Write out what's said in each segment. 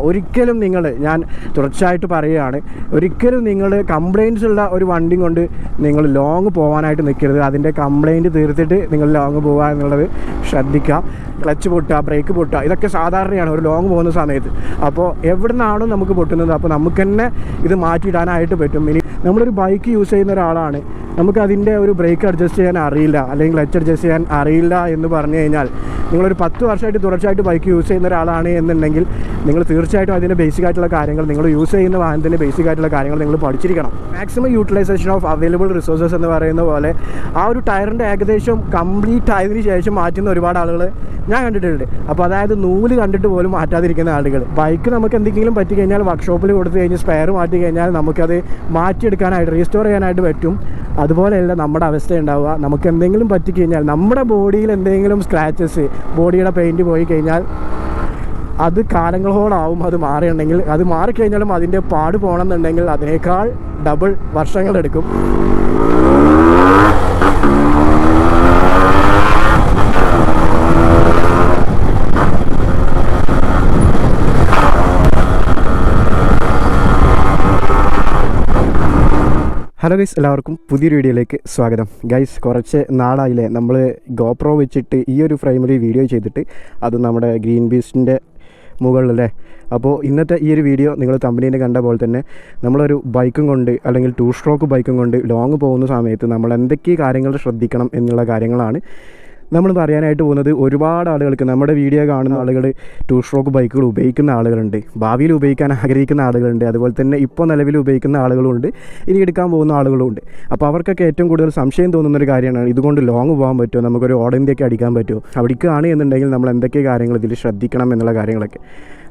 ഒരിക്കലും നിങ്ങൾ ഞാൻ തുടർച്ചയായിട്ട് പറയുകയാണ് ഒരിക്കലും നിങ്ങൾ കംപ്ലയിൻസ് ഉള്ള ഒരു വണ്ടി കൊണ്ട് നിങ്ങൾ ലോങ് പോകാനായിട്ട് നിൽക്കരുത്. അതിന്റെ കംപ്ലയിന്റ് തീർത്തിട്ട് നിങ്ങൾ ലോങ് പോകുക എന്നുള്ളത് ശ്രദ്ധിക്കുക. ക്ലച്ച് പൊട്ടുക ബ്രേക്ക് പൊട്ടുക ഇതൊക്കെ സാധാരണയാണ്. ഒരു ലോങ് പോകുന്ന സമയത്ത്. അപ്പോൾ എവിടെ നിന്നാണോ നമുക്ക് പൊട്ടുന്നത് അപ്പോൾ നമുക്ക് തന്നെ ഇത് മാറ്റിയിടാനായിട്ട് പറ്റും. ഇനി നമ്മളൊരു ബൈക്ക് യൂസ് ചെയ്യുന്ന ഒരാളാണ്. നമുക്ക് അതിന്റെ ഒരു ബ്രേക്ക് അഡ്ജസ്റ്റ് ചെയ്യാൻ അറിയില്ല അല്ലെങ്കിൽ ക്ലച്ച് അഡ്ജസ്റ്റ് ചെയ്യാൻ അറിയില്ല എന്ന് പറഞ്ഞു കഴിഞ്ഞാൽ നിങ്ങളൊരു പത്ത് വർഷമായിട്ട് തുടർച്ചയായിട്ട് ബൈക്ക് യൂസ് ചെയ്യുന്ന ഒരാളാണ് എന്നുണ്ടെങ്കിൽ നിങ്ങൾ തീർച്ചയായിട്ടും അതിന്റെ ബേസിക് ആയിട്ടുള്ള കാര്യങ്ങൾ നിങ്ങൾ യൂസ് ചെയ്യുന്ന വാഹനത്തിന്റെ ബേസിക് ആയിട്ടുള്ള കാര്യങ്ങൾ നിങ്ങൾ പഠിച്ചിരിക്കണം. Maximum utilisation of available resources എന്ന് പറയുന്ന പോലെ ആ ഒരു ടയറിന്റെ ഏകദേശം കംപ്ലീറ്റ് ആയതിനു ശേഷം മാറ്റുന്ന ഒരുപാട് ആളുകൾ ഞാൻ കണ്ടിട്ടുണ്ട്. അപ്പോൾ അതായത് നൂൽ കണ്ടിട്ട് പോലും മാറ്റാതിരിക്കുന്ന ആളുകൾ. ബൈക്ക് നമുക്ക് എന്തെങ്കിലും പറ്റി കഴിഞ്ഞാൽ വർക്ക്ഷോപ്പിൽ കൊടുത്തു കഴിഞ്ഞ് സ്പെയർ മാറ്റി കഴിഞ്ഞാൽ നമുക്കത് മാറ്റിയെടുക്കാനായിട്ട് റീസ്റ്റോർ ചെയ്യാനായിട്ട് പറ്റും. അതുപോലെയല്ല നമ്മുടെ അവസ്ഥ ഉണ്ടാവുക. നമുക്ക് എന്തെങ്കിലും പറ്റിക്കഴിഞ്ഞാൽ നമ്മുടെ ബോഡിയിൽ എന്തെങ്കിലും സ്ക്രാച്ചസ് ബോഡിയുടെ പെയിന്റ് പോയി കഴിഞ്ഞാൽ അത് കാലങ്ങളോടാവും അത് മാറിയുണ്ടെങ്കിൽ. അത് മാറിക്കഴിഞ്ഞാലും അതിന്റെ പാട് പോകണമെന്നുണ്ടെങ്കിൽ അതിനേക്കാൾ ഡബിൾ വർഷങ്ങളെടുക്കും. ഹലോ ഗൈസ് എല്ലാവർക്കും പുതിയൊരു വീഡിയോയിലേക്ക് സ്വാഗതം. ഗൈസ് കുറച്ച് നാളായില്ലേ നമ്മൾ ഗോപ്രോ വെച്ചിട്ട് ഈ ഒരു ഫ്രെയിമിൽ വീഡിയോ ചെയ്തിട്ട് അത് നമ്മുടെ ഗ്രീൻ ബീസ്റ്റിന്റെ മുകളിലല്ലേ? അപ്പോൾ ഇന്നത്തെ ഈ ഒരു വീഡിയോ നിങ്ങൾ തമ്പനീനെ കണ്ട പോലെ തന്നെ നമ്മളൊരു ബൈക്കും കൊണ്ട് അല്ലെങ്കിൽ ടൂ സ്ട്രോക്ക് ബൈക്കും കൊണ്ട് ലോങ് പോകുന്ന സമയത്ത് നമ്മൾ എന്തൊക്കെ കാര്യങ്ങൾ ശ്രദ്ധിക്കണം എന്നുള്ള കാര്യങ്ങളാണ് നമ്മൾ പറയാനായിട്ട് പോകുന്നത് ഒരുപാട് ആളുകൾക്ക് നമ്മുടെ വീഡിയോ കാണുന്ന ആളുകൾ ടൂ സ്ട്രോക്ക് ബൈക്കുകൾ ഉപയോഗിക്കുന്ന ആളുകളുണ്ട് ഭാവിയിൽ ഉപയോഗിക്കാൻ ആഗ്രഹിക്കുന്ന ആളുകളുണ്ട് അതുപോലെ തന്നെ ഇപ്പോൾ നിലവിൽ ഉപയോഗിക്കുന്ന ആളുകളുണ്ട് ഇനി എടുക്കാൻ പോകുന്ന ആളുകളുണ്ട് അപ്പോൾ അവർക്കൊക്കെ ഏറ്റവും കൂടുതൽ സംശയം തോന്നുന്ന ഒരു കാര്യമാണ് ഇതുകൊണ്ട് ലോങ് പോകാൻ പറ്റുമോ? നമുക്കൊരു ഓടന്തിയൊക്കെ അടിക്കാൻ പറ്റുമോ? അവിടേക്കാണ് എന്നുണ്ടെങ്കിൽ നമ്മൾ എന്തൊക്കെ കാര്യങ്ങൾ ഇതിൽ ശ്രദ്ധിക്കണം എന്നുള്ള കാര്യങ്ങളൊക്കെ.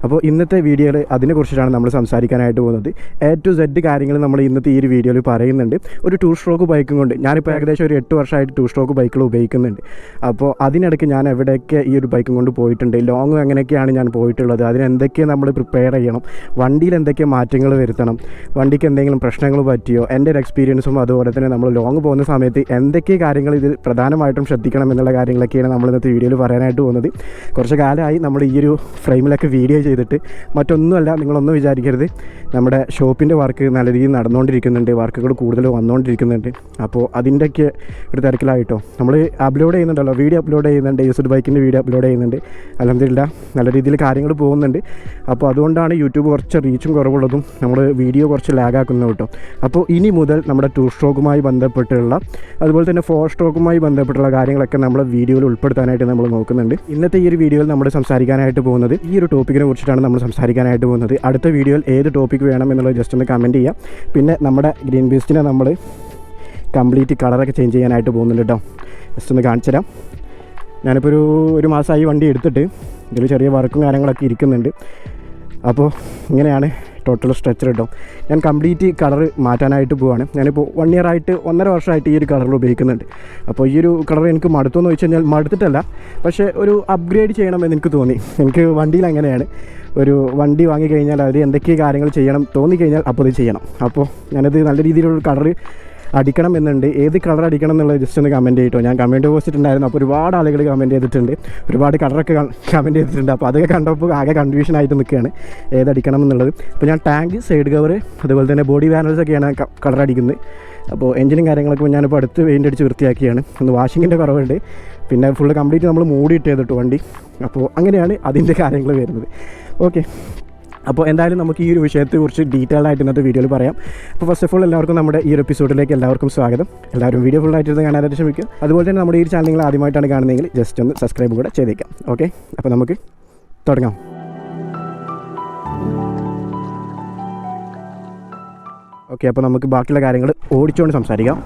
അപ്പോൾ ഇന്നത്തെ വീഡിയോയിൽ അതിനെക്കുറിച്ചിട്ടാണ് നമ്മൾ സംസാരിക്കാനായിട്ട് പോകുന്നത്. എ ടു സെഡ് കാര്യങ്ങൾ നമ്മൾ ഇന്നത്തെ ഈ ഒരു വീഡിയോയിൽ പറയുന്നുണ്ട്. ഒരു ടൂ സ്ട്രോക്ക് ബൈക്കും കൊണ്ട് ഞാനിപ്പോൾ ഏകദേശം ഒരു എട്ട് വർഷമായിട്ട് ടൂ സ്ട്രോക്ക് ബൈക്കുകൾ ഉപയോഗിക്കുന്നുണ്ട്. അപ്പോൾ അതിനിടയ്ക്ക് ഞാൻ എവിടെയൊക്കെ ഈ ഒരു ബൈക്കും കൊണ്ട് പോയിട്ടുണ്ട് ലോങ് എങ്ങനെയൊക്കെയാണ് ഞാൻ പോയിട്ടുള്ളത് അതിനെന്തൊക്കെയാണ് നമ്മൾ പ്രിപ്പയർ ചെയ്യണം വണ്ടിയിൽ എന്തൊക്കെ മാറ്റങ്ങൾ വരുത്തണം വണ്ടിക്ക് എന്തെങ്കിലും പ്രശ്നങ്ങൾ പറ്റിയോ എന്റെ ഒരു എക്സ്പീരിയൻസും അതുപോലെ തന്നെ നമ്മൾ ലോങ് പോകുന്ന സമയത്ത് എന്തൊക്കെ കാര്യങ്ങൾ ഇതിൽ പ്രധാനമായിട്ടും ശ്രദ്ധിക്കണം എന്നുള്ള കാര്യങ്ങളൊക്കെയാണ് നമ്മൾ ഇന്നത്തെ വീഡിയോയിൽ പറയാനായിട്ട് പോകുന്നത്. കുറച്ച് കാലമായി നമ്മൾ ഈ ഒരു ഫ്രെയിമിലൊക്കെ വീഡിയോ ചെയ്തിട്ട് മറ്റൊന്നുമല്ല നിങ്ങളൊന്നും വിചാരിക്കരുത്. നമ്മുടെ ഷോപ്പിന്റെ വർക്ക് നല്ല രീതിയിൽ നടന്നുകൊണ്ടിരിക്കുന്നുണ്ട് വർക്കുകൾ കൂടുതൽ വന്നുകൊണ്ടിരിക്കുന്നുണ്ട്. അപ്പോൾ അതിന്റെയൊക്കെ ഒരു തിരക്കിലായിട്ടോ? നമ്മൾ അപ്ലോഡ് ചെയ്യുന്നുണ്ടല്ലോ വീഡിയോ അപ്ലോഡ് ചെയ്യുന്നുണ്ട് യൂസ്ഡ് ബൈക്കിന്റെ വീഡിയോ അപ്ലോഡ് ചെയ്യുന്നുണ്ട്. അലഹമില്ല നല്ല രീതിയിൽ കാര്യങ്ങൾ പോകുന്നുണ്ട്. അപ്പോൾ അതുകൊണ്ടാണ് യൂട്യൂബ് കുറച്ച് റീച്ചും കുറവുള്ളതും നമ്മൾ വീഡിയോ കുറച്ച് ലാഗാക്കുന്നത് കേട്ടോ. അപ്പോൾ ഇനി മുതൽ നമ്മുടെ ടു സ്ട്രോക്കുമായി ബന്ധപ്പെട്ടുള്ള അതുപോലെ തന്നെ ഫോർ സ്ട്രോക്കുമായി ബന്ധപ്പെട്ടുള്ള കാര്യങ്ങളൊക്കെ നമ്മൾ വീഡിയോയിൽ ഉൾപ്പെടുത്താനായിട്ട് നമ്മൾ നോക്കുന്നുണ്ട്. ഇന്നത്തെ ഈ ഒരു വീഡിയോയിൽ നമ്മൾ സംസാരിക്കാനായിട്ട് പോകുന്നത് ഈ ഒരു ടോപ്പിക്കിനെ കുറിച്ചിട്ടാണ് നമ്മൾ സംസാരിക്കാനായിട്ട് പോകുന്നത്. അടുത്ത വീഡിയോയിൽ ഏത് ടോപ്പിക്ക് വേണം എന്നുള്ളത് ജസ്റ്റ് ഒന്ന് കമന്റ് ചെയ്യാം. പിന്നെ നമ്മുടെ ഗ്രീൻ ബീസ്റ്റിനെ നമ്മൾ കംപ്ലീറ്റ് കളറൊക്കെ ചേഞ്ച് ചെയ്യാനായിട്ട് പോകുന്നുണ്ട് കേട്ടോ ജസ്റ്റ് ഒന്ന് കാണിച്ചു തരാം. ഞാനിപ്പോൾ ഒരു ഒരു മാസമായി വണ്ടി എടുത്തിട്ട് ഇതിൽ ചെറിയ വർക്കും കാര്യങ്ങളൊക്കെ ഇരിക്കുന്നുണ്ട്. അപ്പോൾ ഇങ്ങനെയാണ് ടോട്ടൽ സ്ട്രെച്ചർ കിട്ടും ഞാൻ കംപ്ലീറ്റ് കളർ മാറ്റാനായിട്ട് പോവാണ്. ഞാനിപ്പോൾ വൺ ഇയർ ആയിട്ട് ഒന്നര വർഷമായിട്ട് ഈ ഒരു കളർ ഉപയോഗിക്കുന്നുണ്ട്. അപ്പോൾ ഈ ഒരു കളർ എനിക്ക് മടുത്തോന്ന് വെച്ച് കഴിഞ്ഞാൽ മടുത്തിട്ടല്ല. പക്ഷേ ഒരു അപ്ഗ്രേഡ് ചെയ്യണമെന്ന് എനിക്ക് തോന്നി. എനിക്ക് വണ്ടിയിൽ അങ്ങനെയാണ്. ഒരു വണ്ടി വാങ്ങിക്കഴിഞ്ഞാൽ അതിൽ എന്തൊക്കെ കാര്യങ്ങൾ ചെയ്യണം തോന്നിക്കഴിഞ്ഞാൽ അപ്പോൾ അത് ചെയ്യണം. അപ്പോൾ ഞാനത് നല്ല രീതിയിലുള്ള കളർ അടിക്കണം എന്നുണ്ട്. ഏത് കളർ അടിക്കണം എന്നുള്ളത് ജസ്റ്റ് ഒന്ന് കമന്റ് ചെയ്തിട്ടോ ഞാൻ കമന്റ് പോസ്റ്റിട്ടുണ്ടായിരുന്നു. അപ്പോൾ ഒരുപാട് ആളുകൾ കമന്റ് ചെയ്തിട്ടുണ്ട്. ഒരുപാട് കളറൊക്കെ കമന്റ് ചെയ്തിട്ടുണ്ട്. അപ്പോൾ അതൊക്കെ കണ്ടപ്പോൾ ആകെ കൺഫ്യൂഷൻ ആയിട്ട് നിൽക്കുകയാണ് ഏതടിക്കണം എന്നുള്ളത്. അപ്പോൾ ഞാൻ ടാങ്ക് സൈഡ് കവർ അതുപോലെ തന്നെ ബോഡി ബാനൽസൊക്കെയാണ് കളർ അടിക്കുന്നത്. അപ്പോൾ എഞ്ചിനും കാര്യങ്ങളൊക്കെ ഞാനിപ്പോൾ അടുത്ത് പെയിന്റ് അടിച്ച് വൃത്തിയാക്കിയാണ്. ഒന്ന് വാഷിങ്ങിന്റെ കുറവുണ്ട്. പിന്നെ ഫുള്ള് കംപ്ലീറ്റ് നമ്മൾ മൂടിയിട്ട് ചെയ്തിട്ട് വണ്ടി. അപ്പോൾ അങ്ങനെയാണ് അതിന്റെ കാര്യങ്ങൾ വരുന്നത്. ഓക്കെ അപ്പോൾ എന്തായാലും നമുക്ക് ഈ ഒരു വിഷയത്തെക്കുറിച്ച് ഡീറ്റെയിൽഡ് ആയിട്ട് ഇന്നത്തെ വീഡിയോയിൽ പറയാം. അപ്പോൾ ഫസ്റ്റ് ഓഫ് ഓൾ എല്ലാവർക്കും നമ്മുടെ ഈ ഒരു എപ്പിസോഡിലേക്ക് എല്ലാവർക്കും സ്വാഗതം. എല്ലാവരും വീഡിയോ ഫുൾ ആയിട്ട് കാണാനായിട്ട് ശ്രമിക്കുക. അതുപോലെ തന്നെ നമ്മുടെ ഈ ചാനൽ നിങ്ങൾ ആദ്യമായിട്ടാണ് കാണുന്നതെങ്കിൽ ജസ്റ്റ് ഒന്ന് സബ്സ്ക്രൈബ് കൂടെ ചെയ്തേക്കാം. ഓക്കെ അപ്പോൾ നമുക്ക് തുടങ്ങാം. ഓക്കെ അപ്പോൾ നമുക്ക് ബാക്കിയുള്ള കാര്യങ്ങൾ ഓടിച്ചുകൊണ്ട് സംസാരിക്കാം.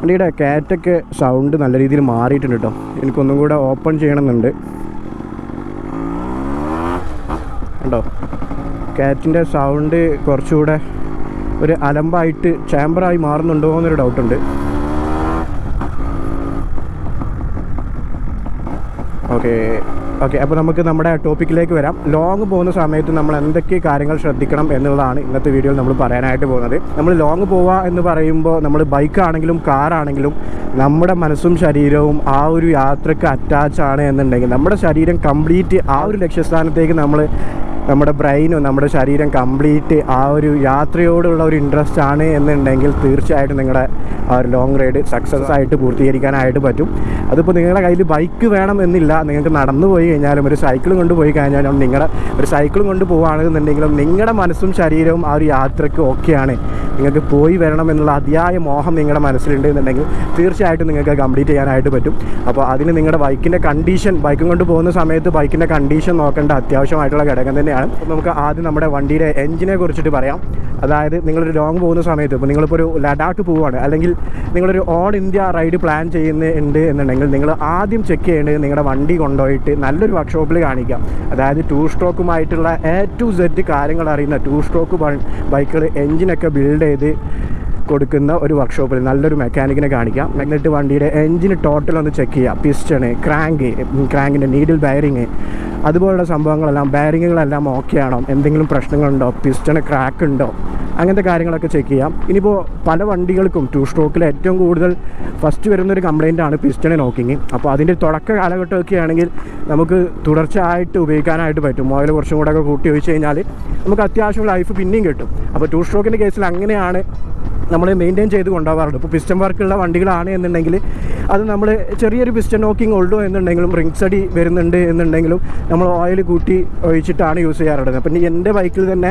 വണ്ടിയുടെ കാറ്റൊക്കെ സൗണ്ട് നല്ല രീതിയിൽ മാറിയിട്ടുണ്ട് കേട്ടോ എനിക്കൊന്നും കൂടെ ഓപ്പൺ ചെയ്യണമെന്നുണ്ട്. ഉണ്ടോ കാറ്റിന്റെ സൗണ്ട് കുറച്ചുകൂടെ ഒരു അലമ്പായിട്ട് ചാമ്പറായി മാറുന്നുണ്ടോ എന്നൊരു ഡൗട്ടുണ്ട് ഓക്കെ ഓക്കെ അപ്പോൾ നമുക്ക് നമ്മുടെ ടോപ്പിക്കിലേക്ക് വരാം. ലോങ് പോകുന്ന സമയത്ത് നമ്മൾ എന്തൊക്കെ കാര്യങ്ങൾ ശ്രദ്ധിക്കണം എന്നുള്ളതാണ് ഇന്നത്തെ വീഡിയോയിൽ നമ്മൾ പറയാനായിട്ട് പോകുന്നത്. നമ്മൾ ലോങ് പോവുക എന്ന് പറയുമ്പോൾ നമ്മൾ ബൈക്കാണെങ്കിലും കാറാണെങ്കിലും നമ്മുടെ മനസ്സും ശരീരവും ആ ഒരു യാത്രയ്ക്ക് അറ്റാച്ച് ആണ് എന്നുണ്ടെങ്കിൽ നമ്മുടെ ശരീരം കംപ്ലീറ്റ് ആ ഒരു ലക്ഷ്യസ്ഥാനത്തേക്ക് നമ്മൾ നമ്മുടെ ബ്രെയിനും നമ്മുടെ ശരീരം കംപ്ലീറ്റ് ആ ഒരു യാത്രയോടുള്ള ഒരു ഇൻട്രസ്റ്റ് ആണ് എന്നുണ്ടെങ്കിൽ തീർച്ചയായിട്ടും നിങ്ങളുടെ ആ ഒരു ലോങ് റൈഡ് സക്സസ് ആയിട്ട് പൂർത്തീകരിക്കാനായിട്ട് പറ്റും. അതിപ്പോൾ നിങ്ങളുടെ കയ്യിൽ ബൈക്ക് വേണം എന്നില്ല നിങ്ങൾക്ക് നടന്നു പോയി കഴിഞ്ഞാലും ഒരു സൈക്കിൾ കൊണ്ട് പോയി കഴിഞ്ഞാലും നിങ്ങളുടെ ഒരു സൈക്കിൾ കൊണ്ട് പോവുകയാണെന്നുണ്ടെങ്കിലും നിങ്ങളുടെ മനസ്സും ശരീരവും ആ ഒരു യാത്രയ്ക്ക് ഓക്കെയാണ് നിങ്ങൾക്ക് പോയി വരണം എന്നുള്ള അതിയായ മോഹം നിങ്ങളുടെ മനസ്സിലുണ്ട് എന്നുണ്ടെങ്കിൽ തീർച്ചയായിട്ടും നിങ്ങൾക്ക് കംപ്ലീറ്റ് ചെയ്യാനായിട്ട് പറ്റും. അപ്പോൾ അതിന് നിങ്ങളുടെ ബൈക്കിന്റെ കണ്ടീഷൻ ബൈക്കും കൊണ്ട് പോകുന്ന സമയത്ത് ബൈക്കിന്റെ കണ്ടീഷൻ നോക്കേണ്ട അത്യാവശ്യമായിട്ടുള്ള ഘടകം തന്നെയാണ്. അപ്പോൾ നമുക്ക് ആദ്യം നമ്മുടെ വണ്ടിയുടെ എഞ്ചിനെ കുറിച്ചിട്ട് പറയാം. അതായത് നിങ്ങളൊരു ലോങ് പോകുന്ന സമയത്ത് ഇപ്പോൾ നിങ്ങളിപ്പോൾ ഒരു ലഡാക്ക് പോവുകയാണ്. അല്ലെങ്കിൽ നിങ്ങളൊരു ഓൾ ഇന്ത്യ റൈഡ് പ്ലാൻ ചെയ്യുന്നുണ്ട് എന്നുണ്ടെങ്കിൽ നിങ്ങൾ ആദ്യം ചെക്ക് ചെയ്യേണ്ടത് നിങ്ങളുടെ വണ്ടി കൊണ്ടുപോയിട്ട് നല്ലൊരു വർക്ക്ഷോപ്പിൽ കാണിക്കാം. അതായത് ടൂ സ്ട്രോക്കുമായിട്ടുള്ള എ ടു സെറ്റ് കാര്യങ്ങൾ അറിയുന്ന ടൂ സ്ട്രോക്ക് ബൈക്കുകൾ എഞ്ചിനൊക്കെ ബിൽഡ് ചെയ്ത് കൊടുക്കുന്ന ഒരു വർക്ക്ഷോപ്പിൽ നല്ലൊരു മെക്കാനിക്കിനെ കാണിക്കാം. എന്നിട്ട് വണ്ടിയുടെ എഞ്ചിന് ടോട്ടൽ ഒന്ന് ചെക്ക് ചെയ്യുക പിസ്റ്റണ് ക്രാങ്ക് ക്രാങ്കിന്റെ നീഡിൽ ബയറിങ് അതുപോലുള്ള സംഭവങ്ങളെല്ലാം ബയറിങ്ങുകളെല്ലാം ഓക്കെ ആണോ? എന്തെങ്കിലും പ്രശ്നങ്ങളുണ്ടോ? പിസ്റ്റണ് ക്രാക്ക് ഉണ്ടോ? അങ്ങനത്തെ കാര്യങ്ങളൊക്കെ ചെക്ക് ചെയ്യാം. ഇനിയിപ്പോൾ പല വണ്ടികൾക്കും ടു സ്ട്രോക്കിൽ ഏറ്റവും കൂടുതൽ ഫസ്റ്റ് വരുന്നൊരു കംപ്ലയിന്റ് ആണ് പിസ്റ്റണ് നോക്കിങ് അപ്പോൾ അതിന്റെ തുടക്ക കാലഘട്ടമൊക്കെ ആണെങ്കിൽ നമുക്ക് തുടർച്ചയായിട്ട് ഉപയോഗിക്കാനായിട്ട് പറ്റും. ഓയിൽ കുറച്ചും കൂടെ ഒക്കെ കൂട്ടി വെച്ച് കഴിഞ്ഞാൽ നമുക്ക് അത്യാവശ്യം ലൈഫ് പിന്നെയും കിട്ടും. അപ്പോൾ ടു സ്ട്രോക്കിന്റെ കേസിൽ അങ്ങനെയാണ് നമ്മൾ മെയിന്റെയിൻ ചെയ്ത് കൊണ്ടുപോകാറുണ്ട്. ഇപ്പോൾ പിസ്റ്റം വർക്കുള്ള വണ്ടികളാണ് എന്നുണ്ടെങ്കിൽ അത് നമ്മൾ ചെറിയൊരു പിസ്റ്റൺ നോക്കിങ് ഉള്ളൂ എന്നുണ്ടെങ്കിലും റിങ്സ് അടി വരുന്നുണ്ട് എന്നുണ്ടെങ്കിലും നമ്മൾ ഓയിൽ കൂട്ടി ഒഴിച്ചിട്ടാണ് യൂസ് ചെയ്യാറുള്ളത്. അപ്പം എന്റെ ബൈക്കിൽ തന്നെ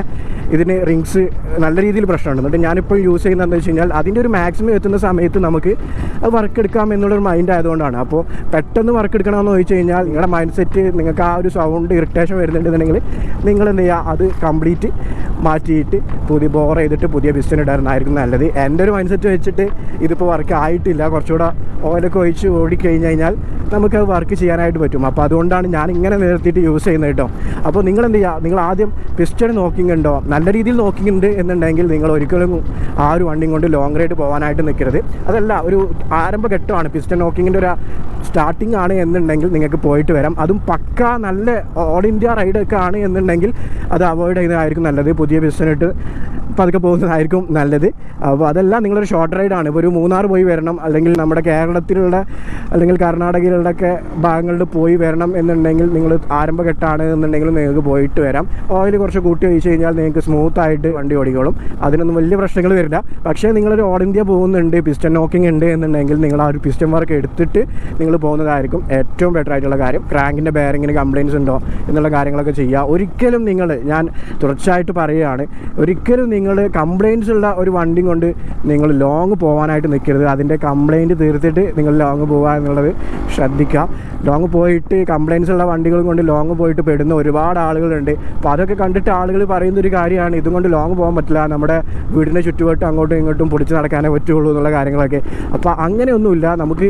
ഇതിന് റിങ്സ് നല്ല രീതിയിൽ പ്രശ്നമുണ്ട്. എന്നിട്ട് ഞാനിപ്പോൾ യൂസ് ചെയ്യുന്നതെന്ന് വെച്ച് കഴിഞ്ഞാൽ അതിന്റെ ഒരു മാക്സിമം എത്തുന്ന സമയത്ത് നമുക്ക് അത് വർക്ക് എടുക്കാം എന്നുള്ളൊരു മൈൻഡ് ആയതുകൊണ്ടാണ്. അപ്പോൾ പെട്ടെന്ന് വർക്ക് എടുക്കണമെന്ന് ചോദിച്ചു കഴിഞ്ഞാൽ നിങ്ങളുടെ മൈൻഡ് സെറ്റ് നിങ്ങൾക്ക് ആ ഒരു സൗണ്ട് ഇറിറ്റേഷൻ വരുന്നുണ്ടെന്നുണ്ടെങ്കിൽ നിങ്ങൾ എന്ത് ചെയ്യുക? അത് കംപ്ലീറ്റ് മാറ്റിയിട്ട് പുതിയ ബോർ ചെയ്തിട്ട് പുതിയ പിസ്റ്റൺ ഇടാറുണ്ടായിരിക്കും നല്ലത്. എന്റെ ഒരു മൈൻഡ് സെറ്റ് വെച്ചിട്ട് ഇതിപ്പോൾ വർക്ക് ആയിട്ടില്ല. കുറച്ചുകൂടെ ഓയിലൊക്കെ ഒഴിച്ച് ഓടിക്കഴിഞ്ഞ് കഴിഞ്ഞാൽ നമുക്ക് അത് വർക്ക് ചെയ്യാനായിട്ട് പറ്റും. അപ്പോൾ അതുകൊണ്ടാണ് ഞാൻ ഇങ്ങനെ നിർത്തിയിട്ട് യൂസ് ചെയ്യുന്നത് കേട്ടോ. അപ്പോൾ നിങ്ങൾ എന്ത് ചെയ്യുക നിങ്ങൾ ആദ്യം പിസ്റ്റൺ നോക്കിങ്ങുണ്ടോ നല്ല രീതിയിൽ നോക്കിയിട്ടുണ്ട് എന്നുണ്ടെങ്കിൽ നിങ്ങൾ ഒരിക്കലും ആ ഒരു വണ്ടിയും കൊണ്ട് ലോങ് റൈഡ് പോകാനായിട്ട് നിൽക്കരുത്. അതല്ല ഒരു ആരംഭഘട്ടമാണ് പിസ്റ്റൺ നോക്കിങ്ങിന്റെ ഒരു സ്റ്റാർട്ടിംഗ് ആണ് എന്നുണ്ടെങ്കിൽ നിങ്ങൾക്ക് പോയിട്ട് വരാം. അതും പക്ക നല്ല ഓൾ ഇന്ത്യ റൈഡൊക്കെ ആണ് എന്നുണ്ടെങ്കിൽ അത് അവോയ്ഡ് ചെയ്യുന്നതായിരിക്കും നല്ലത്. പുതിയ പിസ്റ്റൺ ഇട്ട് പതുക്കെ പോകുന്നതായിരിക്കും നല്ലത്. അപ്പോൾ അതെല്ലാം നിങ്ങളൊരു ഷോർട്ട് റൈഡാണ് ഇപ്പോൾ ഒരു മൂന്നാർ പോയി വരണം. അല്ലെങ്കിൽ നമ്മുടെ കേരളത്തിലുള്ള അല്ലെങ്കിൽ കർണാടകയിലുള്ള ഒക്കെ ഭാഗങ്ങളിൽ പോയി വരണം എന്നുണ്ടെങ്കിൽ നിങ്ങൾ ആരംഭഘട്ടമാണ് എന്നുണ്ടെങ്കിൽ നിങ്ങൾക്ക് പോയിട്ട് വരാം. ഓയിൽ കുറച്ച് കൂട്ടി ഒഴിച്ച് കഴിഞ്ഞാൽ നിങ്ങൾക്ക് സ്മൂത്ത് ആയിട്ട് വണ്ടി ഓടിക്കോളും. അതിനൊന്നും വലിയ പ്രശ്നങ്ങൾ വരില്ല. പക്ഷേ നിങ്ങളൊരു ഓൾ ഇന്ത്യ പോകുന്നുണ്ട് പിസ്റ്റൻ നോക്കിംഗ് ഉണ്ട് എന്നുണ്ടെങ്കിൽ നിങ്ങൾ ആ ഒരു പിസ്റ്റൻ വർക്ക് എടുത്തിട്ട് നിങ്ങൾ പോകുന്നതായിരിക്കും ഏറ്റവും ബെറ്റർ ആയിട്ടുള്ള കാര്യം. ക്രാങ്കിന്റെ ബെയറിങ്ങിന് കംപ്ലയിൻസ് ഉണ്ടോ എന്നുള്ള കാര്യങ്ങളൊക്കെ ചെയ്യുക. ഒരിക്കലും നിങ്ങൾ ഞാൻ തുടർച്ചയായിട്ട് പറയുകയാണ് ഒരിക്കലും നിങ്ങൾ കംപ്ലയിൻസ് ഉള്ള ഒരു വണ്ടി കൊണ്ട് നിങ്ങൾ ലോങ് പോകാനായിട്ട് നിൽക്കരുത് അതിന്റെ കംപ്ലയിന്റ് തീർത്തിട്ട് നിങ്ങൾ ലോങ് പോകുക എന്നുള്ളത് ശ്രദ്ധിക്കുക. ലോങ് പോയിട്ട് കംപ്ലയിൻസ് ഉള്ള വണ്ടികൾ കൊണ്ട് ലോങ് പോയിട്ട് പെടുന്ന ഒരുപാട് ആളുകളുണ്ട്. അപ്പോൾ അതൊക്കെ കണ്ടിട്ട് ആളുകൾ പറയുന്ന ഒരു കാര്യമാണ്. ഇതും കൊണ്ട് ലോങ് പോകാൻ പറ്റില്ല. നമ്മുടെ വീടിന്റെ ചുറ്റുവട്ടം അങ്ങോട്ടും ഇങ്ങോട്ടും പൊടിച്ച് നടക്കാനേ പറ്റുള്ളൂ എന്നുള്ള കാര്യങ്ങളൊക്കെ. അപ്പോൾ അങ്ങനെയൊന്നുമില്ല. നമുക്ക്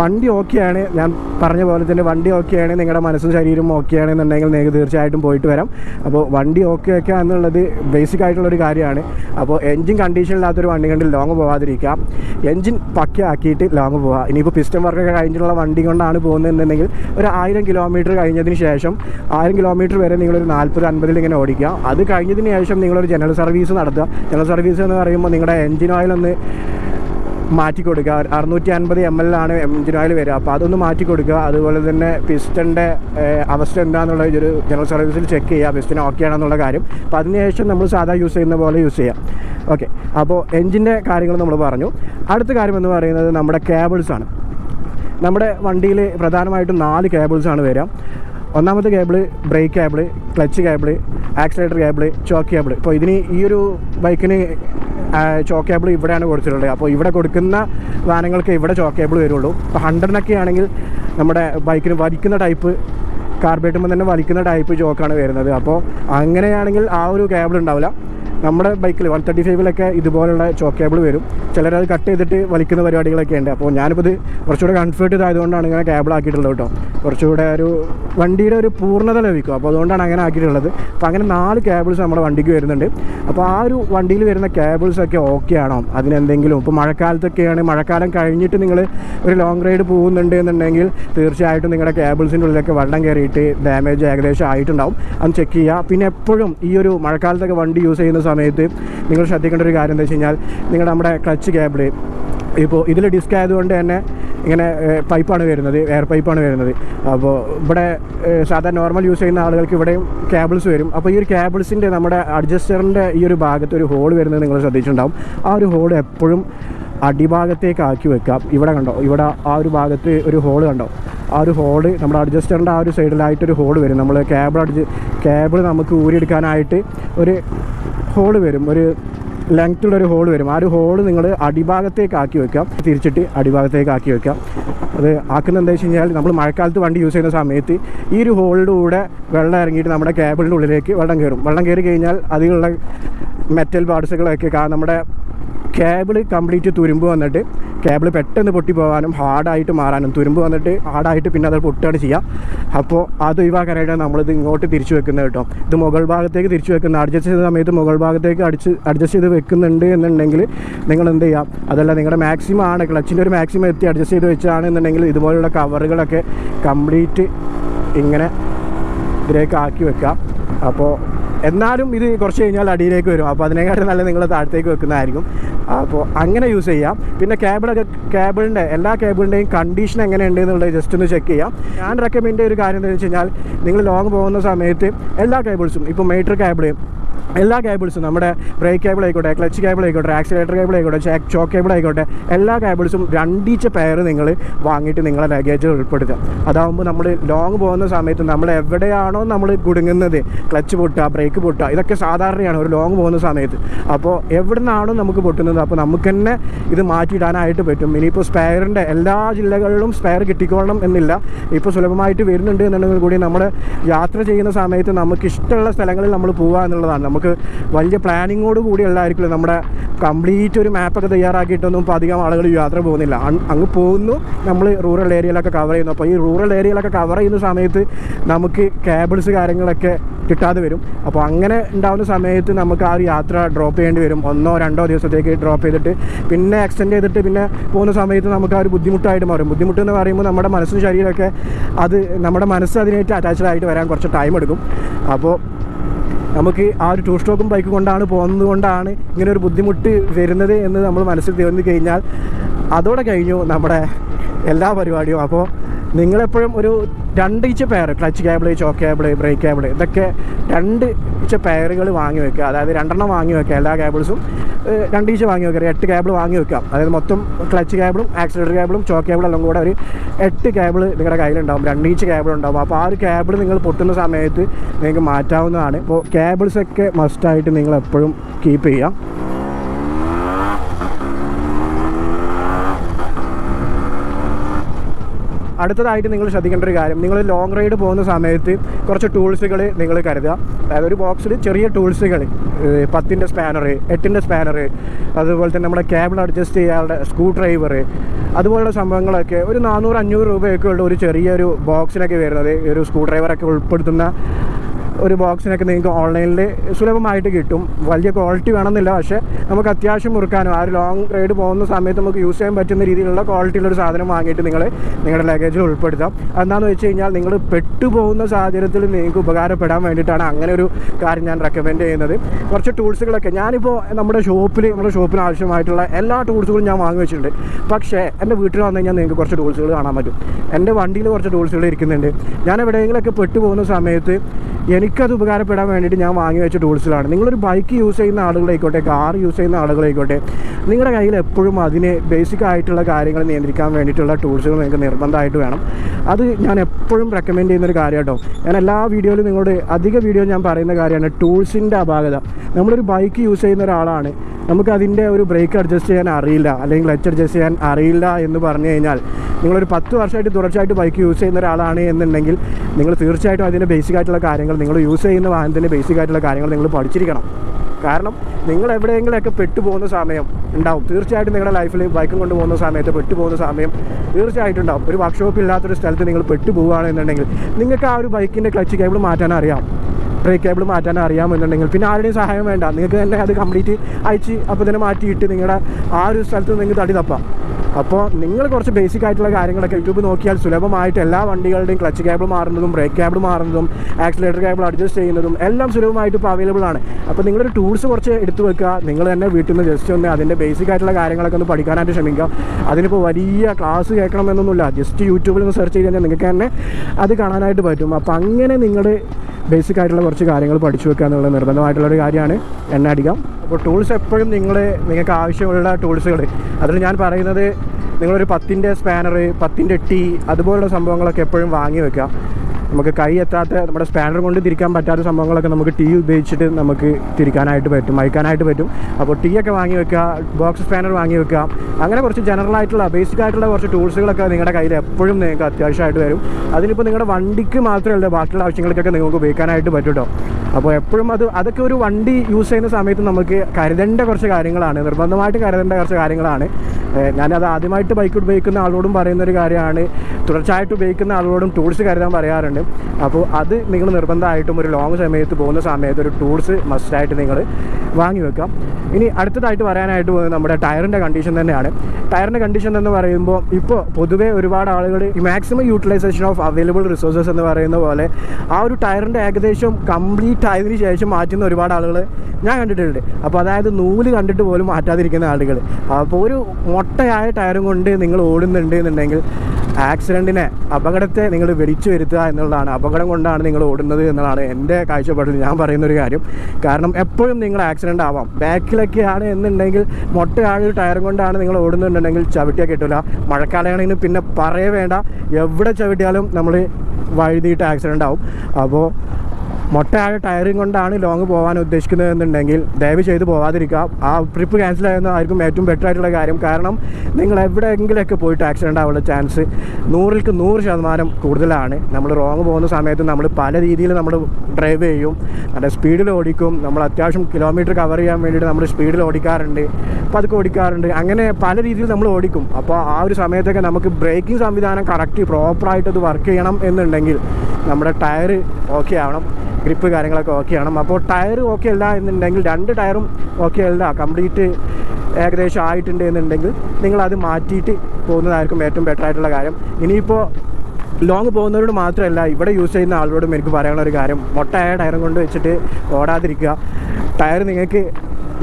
വണ്ടി ഓക്കെയാണ് ഞാൻ പറഞ്ഞ പോലെ തന്നെ വണ്ടി ഓക്കെയാണ് നിങ്ങളുടെ മനസ്സും ശരീരവും ഓക്കെയാണെന്നുണ്ടെങ്കിൽ നിങ്ങൾക്ക് തീർച്ചയായിട്ടും പോയിട്ട് വരാം. അപ്പോൾ വണ്ടി ഓക്കെ ഒക്കെ എന്നുള്ളത് ബേസിക് ആയിട്ടുള്ളൊരു കാര്യമാണ് അപ്പോൾ എൻജിൻ കണ്ടീഷനില്ലാത്തൊരു വണ്ടി കണ്ടിൽ ലോങ് പോകാതിരിക്കുക എൻജിൻ പക്കയാക്കിയിട്ട് ലോങ് പോവുക ഇനിയിപ്പോൾ പിസ്റ്റൺ വർക്കൊക്കെ കഴിഞ്ഞിട്ടുള്ള വണ്ടി കൊണ്ടാണ് പോകുന്നതെന്നുണ്ടെങ്കിൽ ഒരു ആയിരം കിലോമീറ്റർ കഴിഞ്ഞതിന് ശേഷം ആയിരം കിലോമീറ്റർ വരെ നിങ്ങളൊരു നാൽപ്പത് അൻപതിൽ ഇങ്ങനെ ഓടിക്കുക. അത് കഴിഞ്ഞതിന് ശേഷം നിങ്ങളൊരു ജനറൽ സർവീസ് നടത്തുക. ജനറൽ സർവീസ് എന്ന് പറയുമ്പോൾ നിങ്ങളുടെ എൻജിൻ ഓയിൽ ഒന്ന് മാറ്റി കൊടുക്കുക അറുന്നൂറ്റി അൻപത് എം എൽ ആണ് എഞ്ചിൻ ഓയിൽ വരിക. അപ്പോൾ അതൊന്ന് മാറ്റി കൊടുക്കുക അതുപോലെ തന്നെ പിസ്റ്റന്റെ അവസ്ഥ എന്താണെന്നുള്ള ഒരു ജനറൽ സർവീസിൽ ചെക്ക് ചെയ്യുക. പിസ്റ്റൻ ഓക്കെ ആണെന്നുള്ള കാര്യം. അപ്പോൾ അതിനുശേഷം നമ്മൾ സാധാ യൂസ് ചെയ്യുന്ന പോലെ യൂസ് ചെയ്യാം. ഓക്കെ. അപ്പോൾ എഞ്ചിന്റെ കാര്യങ്ങൾ നമ്മൾ പറഞ്ഞു. അടുത്ത കാര്യം എന്ന് പറയുന്നത് നമ്മുടെ കേബിൾസാണ് നമ്മുടെ വണ്ടിയിൽ പ്രധാനമായിട്ടും നാല് കേബിൾസാണ് വരിക. ഒന്നാമത്തെ cable brake cable clutch cable accelerator cable choke cable ഇപ്പോൾ ഇതിന് ഈ ഒരു ബൈക്കിന് ചോക്ക് കേബിൾ ഇവിടെയാണ് കൊടുത്തിട്ടുള്ളത്. അപ്പോൾ ഇവിടെ കൊടുക്കുന്ന വാഹനങ്ങൾക്ക് ഇവിടെ ചോക്ക് കേബിൾ വരുള്ളൂ. ഇപ്പോൾ ഹൺഡ്രഡിനൊക്കെ ആണെങ്കിൽ നമ്മുടെ ബൈക്കിന് വലിക്കുന്ന ടൈപ്പ് കാർബേറ്റുമ്പോൾ തന്നെ വലിക്കുന്ന ടൈപ്പ് ചോക്കാണ് വരുന്നത്. അപ്പോൾ അങ്ങനെയാണെങ്കിൽ ആ ഒരു കേബിൾ ഉണ്ടാവില്ല. നമ്മുടെ ബൈക്കിൽ വൺ തേർട്ടി ഫൈവിലൊക്കെ ഇതുപോലുള്ള ചോക്കേബിൾ വരും. ചിലരത് കട്ട് ചെയ്തിട്ട് വലിക്കുന്ന പരിപാടികളൊക്കെ ഉണ്ട്. അപ്പോൾ ഞാനിപ്പോൾ ഇത് കുറച്ചുകൂടെ കംഫർട്ട് ഇതായതുകൊണ്ടാണ് ഇങ്ങനെ കേബിൾ ആക്കിയിട്ടുള്ളത് കേട്ടോ. കുറച്ചുകൂടെ ഒരു വണ്ടിയുടെ ഒരു പൂർണത ലഭിക്കും. അപ്പോൾ അതുകൊണ്ടാണ് അങ്ങനെ ആക്കിയിട്ടുള്ളത്. അപ്പോൾ അങ്ങനെ നാല് കേബിൾസ് നമ്മുടെ വണ്ടിക്ക് വരുന്നുണ്ട്. അപ്പോൾ ആ ഒരു വണ്ടിയിൽ വരുന്ന കേബിൾസൊക്കെ ഓക്കെ ആണോ? അതിനെന്തെങ്കിലും? ഇപ്പോൾ മഴക്കാലത്തൊക്കെയാണ് മഴക്കാലം കഴിഞ്ഞിട്ട് നിങ്ങൾ ഒരു ലോങ് റൈഡ് പോകുന്നുണ്ട് എന്നുണ്ടെങ്കിൽ തീർച്ചയായിട്ടും നിങ്ങളുടെ കേബിൾസിന്റെ ഉള്ളിലൊക്കെ വെള്ളം കയറിയിട്ട് ഡാമേജ് ഏകദേശം ആയിട്ടുണ്ടാവും. അത് ചെക്ക് ചെയ്യുക. പിന്നെ എപ്പോഴും ഈ ഒരു മഴക്കാലത്തൊക്കെ വണ്ടി യൂസ് ചെയ്യുന്ന സമയത്ത് നിങ്ങൾ ശ്രദ്ധിക്കേണ്ട ഒരു കാര്യം എന്താ വെച്ച് കഴിഞ്ഞാൽ നിങ്ങളുടെ നമ്മുടെ ക്ലച്ച് കേബിൾ ഇപ്പോൾ ഇതിൽ ഡിസ്ക് ആയതുകൊണ്ട് തന്നെ ഇങ്ങനെ പൈപ്പാണ് വരുന്നത് എയർ പൈപ്പാണ് വരുന്നത്. അപ്പോൾ ഇവിടെ സാധാരണ നോർമൽ യൂസ് ചെയ്യുന്ന ആളുകൾക്ക് ഇവിടെയും കേബിൾസ് വരും. അപ്പോൾ ഈ ഒരു കേബിൾസിന്റെ നമ്മുടെ അഡ്ജസ്റ്ററിന്റെ ഈ ഒരു ഭാഗത്ത് ഒരു ഹോൾ വരുന്നത് നിങ്ങൾ ശ്രദ്ധിച്ചിട്ടുണ്ടാവും. ആ ഒരു ഹോൾ എപ്പോഴും അടിഭാഗത്തേക്ക് ആക്കി വെക്കാം. ഇവിടെ കണ്ടോ? ഇവിടെ ആ ഒരു ഭാഗത്ത് ഒരു ഹോൾ കണ്ടോ? ആ ഒരു ഹോൾ നമ്മുടെ അഡ്ജസ്റ്ററിന്റെ ആ ഒരു സൈഡിലായിട്ടൊരു ഹോൾ വരും. നമ്മൾ കേബിൾ അഡ്ജ കേബിൾ നമുക്ക് ഊരിയെടുക്കാനായിട്ട് ഒരു ഹോൾ വരും. ഒരു ലെങ്ത്തുള്ള ഒരു ഹോൾ വരും. ആ ഒരു ഹോൾ നിങ്ങൾ അടിഭാഗത്തേക്ക് ആക്കി വെക്കാം. തിരിച്ചിട്ട് അടിഭാഗത്തേക്ക് ആക്കി വെക്കാം. അത് ആക്കുന്ന എന്താ വെച്ച് കഴിഞ്ഞാൽ നമ്മൾ മഴക്കാലത്ത് വണ്ടി യൂസ് ചെയ്യുന്ന സമയത്ത് ഈ ഒരു ഹോളിന്റെ കൂടെ വെള്ളം ഇറങ്ങിയിട്ട് നമ്മുടെ കേബിളിന്റെ ഉള്ളിലേക്ക് വെള്ളം കയറും വെള്ളം കയറി കഴിഞ്ഞാൽ അതിലുള്ള മെറ്റൽ പാർട്സുകളൊക്കെ നമ്മുടെ കേബിൾ കംപ്ലീറ്റ് തുരുമ്പ് വന്നിട്ട് കേബിൾ പെട്ടെന്ന് പൊട്ടി പോകാനും ഹാർഡായിട്ട് മാറാനും തുരുമ്പ് വന്നിട്ട് ഹാർഡായിട്ട് പിന്നെ അത് പൊട്ടുകയാണ് ചെയ്യുക അപ്പോൾ അത് ഒഴിവാക്കാനായിട്ടാണ് നമ്മളിത് ഇങ്ങോട്ട് തിരിച്ചു വെക്കുന്നത് കേട്ടോ. ഇത് മുകൾ ഭാഗത്തേക്ക് തിരിച്ചു വെക്കുന്ന അഡ്ജസ്റ്റ് ചെയ്ത സമയത്ത് മുകൾ ഭാഗത്തേക്ക് അടിച്ച് അഡ്ജസ്റ്റ് ചെയ്ത് വെക്കുന്നുണ്ട് എന്നുണ്ടെങ്കിൽ നിങ്ങൾ എന്ത് ചെയ്യാം? അതല്ല നിങ്ങളുടെ മാക്സിമം ആണ് ക്ലച്ചിന്റെ ഒരു മാക്സിമം എത്തി അഡ്ജസ്റ്റ് ചെയ്ത് വെച്ചാണ് എന്നുണ്ടെങ്കിൽ ഇതുപോലുള്ള കവറുകളൊക്കെ കംപ്ലീറ്റ് ഇങ്ങനെ ഇതിലേക്ക് ആക്കി വെക്കാം അപ്പോൾ എന്നാലും ഇത് കുറച്ച് കഴിഞ്ഞാൽ അടിയിലേക്ക് വരും. അപ്പോൾ അതിനെക്കാട്ടും നല്ല നിങ്ങൾ താഴത്തേക്ക് വെക്കുന്നതായിരിക്കും. അപ്പോൾ അങ്ങനെ യൂസ് ചെയ്യാം. പിന്നെ കേബിളൊക്കെ കേബിളിന്റെ എല്ലാ കേബിളിന്റെയും കണ്ടീഷൻ എങ്ങനെയുണ്ട് എന്നുള്ളത് ജസ്റ്റ് ഒന്ന് ചെക്ക് ചെയ്യാം. ഞാൻ റെക്കമെൻഡ് ചെയ്യുന്ന ഒരു കാര്യം എന്താണെന്ന് വെച്ച് കഴിഞ്ഞാൽ നിങ്ങൾ ലോങ് പോകുന്ന സമയത്ത് എല്ലാ കേബിൾസും ഇപ്പോൾ മീറ്റർ കേബിൾ എല്ലാ കേബിൾസും നമ്മുടെ ബ്രേക്ക് കേബിൾ ആയിക്കോട്ടെ ക്ലച്ച് കേബിൾ ആയിക്കോട്ടെ ആക്സിലേറ്റർ കേബിൾ ആയിക്കോട്ടെ ചോക്ക് കേബിൾ ആയിക്കോട്ടെ എല്ലാ കേബിൾസും രണ്ടീച്ച പെയർ നിങ്ങൾ വാങ്ങിയിട്ട് നിങ്ങളുടെ ലഗേജിൽ ഉൾപ്പെടുത്തുക. അതാകുമ്പോൾ നമ്മൾ ലോങ് പോകുന്ന സമയത്ത് നമ്മൾ എവിടെയാണോ നമ്മൾ കുടുങ്ങുന്നത്. ക്ലച്ച് പൊട്ടുക ബ്രേക്ക് പൊട്ടുക ഇതൊക്കെ സാധാരണയാണ് ഒരു ലോങ് പോകുന്ന സമയത്ത്. അപ്പോൾ എവിടെ നിന്നാണോ നമുക്ക് പൊട്ടുന്നത് അപ്പോൾ നമുക്ക് തന്നെ ഇത് മാറ്റിയിടാനായിട്ട് പറ്റും. ഇനിയിപ്പോൾ സ്പെയറിന്റെ എല്ലാ ജില്ലകളിലും സ്പെയർ കിട്ടിക്കോളണം എന്നില്ല. ഇപ്പോൾ സുലഭമായിട്ട് വരുന്നുണ്ട് എന്നുണ്ടെങ്കിൽ കൂടി നമ്മൾ യാത്ര ചെയ്യുന്ന സമയത്ത് നമുക്ക് ഇഷ്ടമുള്ള സ്ഥലങ്ങളിൽ നമ്മൾ പോകുക എന്നുള്ളതാണ്. നമുക്ക് വലിയ പ്ലാനിങ്ങോട് കൂടി ഉള്ളതായിരിക്കില്ല. നമ്മുടെ കംപ്ലീറ്റ് ഒരു മാപ്പൊക്കെ തയ്യാറാക്കിയിട്ടൊന്നും ഇപ്പോൾ അധികം ആളുകൾ യാത്ര പോകുന്നില്ല. അങ്ങ് പോകുന്നു. നമ്മൾ റൂറൽ ഏരിയയിലൊക്കെ കവർ ചെയ്യുന്നു. അപ്പോൾ ഈ റൂറൽ ഏരിയയിലൊക്കെ കവർ ചെയ്യുന്ന സമയത്ത് നമുക്ക് കേബിൾസ് കാര്യങ്ങളൊക്കെ കിട്ടാതെ വരും. അപ്പോൾ അങ്ങനെ ഉണ്ടാകുന്ന സമയത്ത് നമുക്ക് ആ ഒരു യാത്ര ഡ്രോപ്പ് ചെയ്യേണ്ടി വരും. ഒന്നോ രണ്ടോ ദിവസത്തേക്ക് ഡ്രോപ്പ് ചെയ്തിട്ട് പിന്നെ എക്സ്റ്റെൻഡ് ചെയ്തിട്ട് പിന്നെ പോകുന്ന സമയത്ത് നമുക്ക് ആ ഒരു ബുദ്ധിമുട്ടായിട്ട് മാറും. ബുദ്ധിമുട്ട് എന്ന് പറയുമ്പോൾ നമ്മുടെ മനസ്സും ശരീരമൊക്കെ അത് നമ്മുടെ മനസ്സ് അതിനായിട്ട് അറ്റാച്ച്ഡ് ആയിട്ട് വരാൻ കുറച്ച് ടൈം എടുക്കും. അപ്പോൾ നമുക്ക് ആ ഒരു ടൂ സ്ട്രോക്കും ബൈക്ക് കൊണ്ടാണ് പോകുന്നത് കൊണ്ടാണ് ഇങ്ങനെ ഒരു ബുദ്ധിമുട്ട് വരുന്നത് എന്ന് നമ്മൾ മനസ്സിൽ തീർന്നു കഴിഞ്ഞാൽ അതോടെ കഴിഞ്ഞു നമ്മുടെ എല്ലാ പരിപാടിയും. അപ്പോൾ നിങ്ങളെപ്പോഴും ഒരു രണ്ട് ഇച്ച pair clutch cable choke cable brake cable ഇതൊക്കെ രണ്ട് ഇച്ച പെയറുകൾ വാങ്ങി വെക്കുക. അതായത് രണ്ടെണ്ണം വാങ്ങി വെക്കുക. എല്ലാ കേബിൾസും രണ്ട് ഇച്ച വാങ്ങി വെക്കുക. എട്ട് കേബിൾ വാങ്ങി വെക്കാം അതായത് മൊത്തം ക്ലച്ച് കേബിളും ആക്സിലേറ്റർ കേബിളും ചോക്ക് കേബിളും എല്ലാം കൂടെ ഒരു എട്ട് കേബിൾ നിങ്ങളുടെ കയ്യിലുണ്ടാവും. രണ്ട് ഇച്ച് കേബിൾ ഉണ്ടാവും. അപ്പോൾ ആ ഒരു കേബിൾ നിങ്ങൾ പൊട്ടുന്ന സമയത്ത് നിങ്ങൾക്ക് മാറ്റാവുന്നതാണ്. ഇപ്പോൾ കേബിൾസൊക്കെ മസ്റ്റായിട്ട് നിങ്ങൾ എപ്പോഴും കീപ്പ് ചെയ്യാം അടുത്തതായിട്ട് നിങ്ങൾ ശ്രദ്ധിക്കേണ്ട ഒരു കാര്യം. നിങ്ങൾ ലോങ് റൈഡ് പോകുന്ന സമയത്ത് കുറച്ച് ടൂൾസുകൾ നിങ്ങൾ കരുതുക. അതായത് ഒരു ബോക്സിൽ ചെറിയ ടൂൾസുകൾ പത്തിന്റെ സ്പാനർ എട്ടിന്റെ സ്പാനർ അതുപോലെ തന്നെ നമ്മുടെ കേബിൾ അഡ്ജസ്റ്റ് ചെയ്യാനുള്ള സ്ക്രൂ ഡ്രൈവർ അതുപോലുള്ള സംഭവങ്ങളൊക്കെ ഒരു നാനൂറ് അഞ്ഞൂറ് രൂപയൊക്കെ ഉള്ള ഒരു ചെറിയൊരു ബോക്സിനൊക്കെ വരുന്നത്. ഒരു സ്ക്രൂ ഡ്രൈവറൊക്കെ ഉൾപ്പെടുത്തുന്ന ഒരു ബോക്സിനൊക്കെ നിങ്ങൾക്ക് ഓൺലൈനിൽ സുലഭമായിട്ട് കിട്ടും. വലിയ ക്വാളിറ്റി വേണമെന്നില്ല. പക്ഷേ നമുക്ക് അത്യാവശ്യം മുറുക്കാനും ആ ഒരു ലോങ് റൈഡ് പോകുന്ന സമയത്ത് നമുക്ക് യൂസ് ചെയ്യാൻ പറ്റുന്ന രീതിയിലുള്ള ക്വാളിറ്റിയുള്ള ഒരു സാധനം വാങ്ങിയിട്ട് നിങ്ങൾ നിങ്ങളുടെ ലഗേജിൽ ഉൾപ്പെടുത്താം. എന്താണെന്ന് വെച്ച് കഴിഞ്ഞാൽ നിങ്ങൾ പെട്ടുപോകുന്ന സാഹചര്യത്തിൽ നിങ്ങൾക്ക് ഉപകാരപ്പെടാൻ വേണ്ടിയിട്ടാണ് അങ്ങനെ ഒരു കാര്യം ഞാൻ റെക്കമെൻഡ് ചെയ്യുന്നത്. കുറച്ച് ടൂൾസുകളൊക്കെ ഞാനിപ്പോൾ നമ്മുടെ ഷോപ്പിൽ നമ്മുടെ ഷോപ്പിന് ആവശ്യമായിട്ടുള്ള എല്ലാ ടൂൾസുകളും ഞാൻ വാങ്ങി വെച്ചിട്ടുണ്ട്. പക്ഷേ എന്റെ വീട്ടിൽ വന്നു കഴിഞ്ഞാൽ നിങ്ങൾക്ക് കുറച്ച് ടൂൾസുകൾ കാണാൻ പറ്റും. എന്റെ വണ്ടിയിൽ കുറച്ച് ടൂൾസുകൾ ഇരിക്കുന്നുണ്ട്. ഞാൻ എവിടെയെങ്കിലുമൊക്കെ പെട്ടുപോകുന്ന സമയത്ത് എനിക്കത് ഉപകാരപ്പെടാൻ വേണ്ടിയിട്ട് ഞാൻ വാങ്ങി വെച്ച ടൂൾസിലാണ്. നിങ്ങളൊരു ബൈക്ക് യൂസ് ചെയ്യുന്ന ആളുകളായിക്കോട്ടെ കാർ യൂസ് ചെയ്യുന്ന ആളുകളായിക്കോട്ടെ നിങ്ങളുടെ കയ്യിൽ എപ്പോഴും അതിനെ ബേസിക് ആയിട്ടുള്ള കാര്യങ്ങൾ നിയന്ത്രിക്കാൻ വേണ്ടിയിട്ടുള്ള ടൂൾസുകൾ നിങ്ങൾക്ക് നിർബന്ധമായിട്ട് വേണം. അത് ഞാൻ എപ്പോഴും റെക്കമെൻഡ് ചെയ്യുന്നൊരു കാര്യം കേട്ടോ ഞാൻ എല്ലാ വീഡിയോയിലും നിങ്ങളോട് അധിക വീഡിയോ ഞാൻ പറയുന്ന കാര്യമാണ് ടൂൾസിന്റെ അപാകത. നമ്മളൊരു ബൈക്ക് യൂസ് ചെയ്യുന്ന ഒരാളാണ്. നമുക്ക് അതിന്റെ ഒരു ബ്രേക്ക് അഡ്ജസ്റ്റ് ചെയ്യാൻ അറിയില്ല അല്ലെങ്കിൽ ക്ലച്ച് അഡ്ജസ്റ്റ് ചെയ്യാൻ അറിയില്ല എന്ന് പറഞ്ഞു കഴിഞ്ഞാൽ നിങ്ങളൊരു പത്ത് വർഷമായിട്ട് തുടർച്ചയായിട്ട് ബൈക്ക് യൂസ് ചെയ്യുന്ന ഒരാളാണ് എന്നുണ്ടെങ്കിൽ നിങ്ങൾ തീർച്ചയായിട്ടും അതിന്റെ ബേസിക് ആയിട്ടുള്ള കാര്യങ്ങൾ യൂസ് ചെയ്യുന്ന വാഹനത്തിന്റെ ബേസിക് ആയിട്ടുള്ള കാര്യങ്ങൾ നിങ്ങൾ പഠിച്ചിരിക്കണം. കാരണം നിങ്ങൾ എവിടെയെങ്കിലുമൊക്കെ പെട്ടുപോകുന്ന സമയം ഉണ്ടാവും. തീർച്ചയായിട്ടും നിങ്ങളുടെ ലൈഫിൽ ബൈക്കും കൊണ്ട് പോകുന്ന സമയത്ത് പെട്ടുപോകുന്ന സമയം തീർച്ചയായിട്ടും ഉണ്ടാവും. ഒരു വർക്ക്ഷോപ്പ് ഇല്ലാത്തൊരു സ്ഥലത്ത് നിങ്ങൾ പെട്ടുപോവുകയാണെന്നുണ്ടെങ്കിൽ നിങ്ങൾക്ക് ആ ഒരു ബൈക്കിന്റെ ക്ലച്ച് കേബിൾ മാറ്റാൻ അറിയാം. ബ്രേക്ക് കേബിൾ മാറ്റാൻ അറിയാമെന്നുണ്ടെങ്കിൽ പിന്നെ ആരുടെയും സഹായം വേണ്ട. നിങ്ങൾക്ക് തന്നെ അത് കംപ്ലീറ്റ് അയച്ച് അപ്പോൾ തന്നെ മാറ്റിയിട്ട് നിങ്ങളുടെ ആ ഒരു സ്ഥലത്ത് നിങ്ങൾക്ക് തടി തപ്പാം. അപ്പോൾ നിങ്ങൾ കുറച്ച് ബേസിക് ആയിട്ടുള്ള കാര്യങ്ങളൊക്കെ യൂട്യൂബ് നോക്കിയാൽ സുലഭമായിട്ട് എല്ലാ വണ്ടികളുടെയും ക്ലച്ച് കേബിൾ മാറുന്നതും ബ്രേക്ക് കേബിൾ മാറുന്നതും ആക്സിലേറ്റർ കേബിൾ അഡ്ജസ്റ്റ് ചെയ്യുന്നതും എല്ലാം സുലഭമായിട്ട് ഇപ്പോൾ അവൈലബിൾ ആണ്. അപ്പോൾ നിങ്ങളൊരു ടൂൾസ് കുറച്ച് എടുത്തു വെക്കുക. നിങ്ങൾ തന്നെ വീട്ടിൽ നിന്ന് ജസ്റ്റ് ഒന്ന് അതിന്റെ ബേസിക് ആയിട്ടുള്ള കാര്യങ്ങളൊക്കെ ഒന്ന് പഠിക്കാനായിട്ട് ശ്രമിക്കുക. അതിനിപ്പോൾ വലിയ ക്ലാസ് കേൾക്കണമെന്നൊന്നുമില്ല. ജസ്റ്റ് യൂട്യൂബിൽ ഒന്ന് സെർച്ച് ചെയ്ത് നിങ്ങൾക്ക് തന്നെ അത് കാണാനായിട്ട് പറ്റും. അപ്പോൾ അങ്ങനെ നിങ്ങൾ ബേസിക് ആയിട്ടുള്ള കുറച്ച് കാര്യങ്ങൾ പഠിച്ചു വെക്കുക എന്നുള്ള നിർബന്ധമായിട്ടുള്ളൊരു കാര്യമാണ്. എണ്ണ അടിക്കാം. അപ്പോൾ ടൂൾസ് എപ്പോഴും നിങ്ങൾ നിങ്ങൾക്ക് ആവശ്യമുള്ള ടൂൾസുകൾ അതിൽ ഞാൻ പറയുന്നത് നിങ്ങളൊരു പത്തിന്റെ സ്പാനർ പത്തിന്റെ ടീ അതുപോലുള്ള സംഭവങ്ങളൊക്കെ എപ്പോഴും വാങ്ങി വെക്കുക. നമുക്ക് കൈ എത്താത്ത നമ്മുടെ സ്പാനർ കൊണ്ട് തിരിക്കാൻ പറ്റാത്ത സംഭവങ്ങളൊക്കെ നമുക്ക് ടീ ഉപയോഗിച്ചിട്ട് നമുക്ക് തിരിക്കാനായിട്ട് പറ്റും അയക്കാനായിട്ട് പറ്റും. അപ്പോൾ ടീ ഒക്കെ വാങ്ങി വെക്കുക ബോക്സ് സ്പാനർ വാങ്ങി വെക്കുക. അങ്ങനെ കുറച്ച് ജനറൽ ആയിട്ടുള്ള ബേസിക് ആയിട്ടുള്ള കുറച്ച് ടൂൾസുകളൊക്കെ നിങ്ങളുടെ കയ്യിൽ എപ്പോഴും നിങ്ങൾക്ക് അത്യാവശ്യമായിട്ട് വരും. അതിനിപ്പോൾ നിങ്ങളുടെ വണ്ടിക്ക് മാത്രമല്ല ബാക്കിയുള്ള ആവശ്യങ്ങൾക്കൊക്കെ നിങ്ങൾക്ക് ഉപയോഗിക്കാനായിട്ട് പറ്റും കേട്ടോ. അപ്പോൾ എപ്പോഴും അത് അതൊക്കെ ഒരു വണ്ടി യൂസ് ചെയ്യുന്ന സമയത്ത് നമുക്ക് കരുതേണ്ട കുറച്ച് കാര്യങ്ങളാണ്. നിർബന്ധമായിട്ട് കരുതേണ്ട കുറച്ച് കാര്യങ്ങളാണ്. ഞാനത് ആദ്യമായിട്ട് ബൈക്ക് ഉപയോഗിക്കുന്ന ആളോടും പറയുന്ന ഒരു കാര്യമാണ്. തുടർച്ചയായിട്ട് ഉപയോഗിക്കുന്ന ആളോടും ടൂൾസ് കരുതാൻ പറയാറുണ്ട്. അപ്പോൾ അത് നിങ്ങൾ നിർബന്ധമായിട്ടും ഒരു ലോങ് സമയത്ത് പോകുന്ന സമയത്ത് ഒരു ടൂൾസ് മസ്റ്റായിട്ട് നിങ്ങൾ വാങ്ങി വെക്കാം. ഇനി അടുത്തതായിട്ട് പറയാനായിട്ട് പോകുന്നത് നമ്മുടെ ടയറിന്റെ കണ്ടീഷൻ തന്നെയാണ്. ടയറിന്റെ കണ്ടീഷൻ എന്ന് പറയുമ്പോൾ ഇപ്പോൾ പൊതുവേ ഒരുപാട് ആളുകൾ maximum utilisation of available resources എന്ന് പറയുന്ന പോലെ ആ ഒരു ടയറിന്റെ ഏകദേശം കംപ്ലീറ്റ് ആയതിനു ശേഷം മാറ്റുന്ന ഒരുപാട് ആളുകൾ ഞാൻ കണ്ടിട്ടുണ്ട്. അപ്പോൾ അതായത് നൂൽ കണ്ടിട്ട് പോലും മാറ്റാതിരിക്കുന്ന ആളുകൾ. അപ്പോൾ ഒരു മൊട്ടയായ ടയറും കൊണ്ട് നിങ്ങൾ ഓടുന്നുണ്ട് എന്നുണ്ടെങ്കിൽ ആക്സിഡന്റിനെ അപകടത്തെ നിങ്ങൾ വെടിച്ചു വരുത്തുക എന്നുള്ളതാണ്. അപകടം കൊണ്ടാണ് നിങ്ങൾ ഓടുന്നത് എന്നുള്ളതാണ് എന്റെ കാഴ്ചപ്പാടിൽ ഞാൻ പറയുന്ന ഒരു കാര്യം. കാരണം എപ്പോഴും നിങ്ങൾ ആക്സിഡന്റ് ആവാം. ബാക്കിലൊക്കെയാണ് എന്നുണ്ടെങ്കിൽ മൊട്ടയായ ഒരു ടയറും കൊണ്ടാണ് നിങ്ങൾ ഓടുന്നുണ്ടെങ്കിൽ ചവിട്ടിയാൽ കിട്ടില്ല മഴക്കാലമാണെങ്കിൽ പിന്നെ പറയേ വേണ്ട. എവിടെ ചവിട്ടിയാലും നമ്മൾ വഴുതിയിട്ട് ആക്സിഡന്റ് ആവും. അപ്പോൾ മൊട്ടയായ ടയറിങ് കൊണ്ടാണ് ലോങ് പോകാൻ ഉദ്ദേശിക്കുന്നത് എന്നുണ്ടെങ്കിൽ ദയവ് ചെയ്ത് പോകാതിരിക്കുക ആ ട്രിപ്പ് ക്യാൻസൽ ആയിരുന്നതായിരിക്കും ഏറ്റവും ബെറ്റർ ആയിട്ടുള്ള കാര്യം. കാരണം നിങ്ങൾ എവിടെയെങ്കിലുമൊക്കെ പോയിട്ട് ആക്സിഡന്റ് ആവാനുള്ള ചാൻസ് നൂറിൽക്ക് നൂറ് ശതമാനം കൂടുതലാണ്. നമ്മൾ റോങ് പോകുന്ന സമയത്ത് നമ്മൾ പല രീതിയിൽ നമ്മൾ ഡ്രൈവ് ചെയ്യും. നല്ല സ്പീഡിൽ ഓടിക്കും. നമ്മൾ അത്യാവശ്യം കിലോമീറ്റർ കവർ ചെയ്യാൻ വേണ്ടിയിട്ട് നമ്മൾ സ്പീഡിൽ ഓടിക്കാറുണ്ട്. പതുക്കെ ഓടിക്കാറുണ്ട്. അങ്ങനെ പല രീതിയിൽ നമ്മൾ ഓടിക്കും. അപ്പോൾ ആ ഒരു സമയത്തൊക്കെ നമുക്ക് ബ്രേക്കിംഗ് സംവിധാനം കറക്റ്റ് പ്രോപ്പറായിട്ട് അത് വർക്ക് ചെയ്യണം എന്നുണ്ടെങ്കിൽ നമ്മുടെ ടയർ ഓക്കെ ആവണം. ഗ്രിപ്പ് കാര്യങ്ങളൊക്കെ ഓക്കെ ആണ് അപ്പോൾ ടയർ ഓക്കെ അല്ല എന്നുണ്ടെങ്കിൽ രണ്ട് ടയറും ഓക്കെ അല്ല. കംപ്ലീറ്റ് ഏകദേശം ആയിട്ടുണ്ട് എന്നുണ്ടെങ്കിൽ നിങ്ങളത് മാറ്റിയിട്ട് പോകുന്നതായിരിക്കും ഏറ്റവും ബെറ്റർ ആയിട്ടുള്ള കാര്യം. ഇനിയിപ്പോൾ ലോങ് പോകുന്നവരോട് മാത്രമല്ല ഇവിടെ യൂസ് ചെയ്യുന്ന ആളോടും എനിക്ക് പറയാനുള്ള ഒരു കാര്യം. മൊട്ടയായ ടയറും കൊണ്ട് വെച്ചിട്ട് ഓടാതിരിക്കുക. ടയർ നിങ്ങൾക്ക്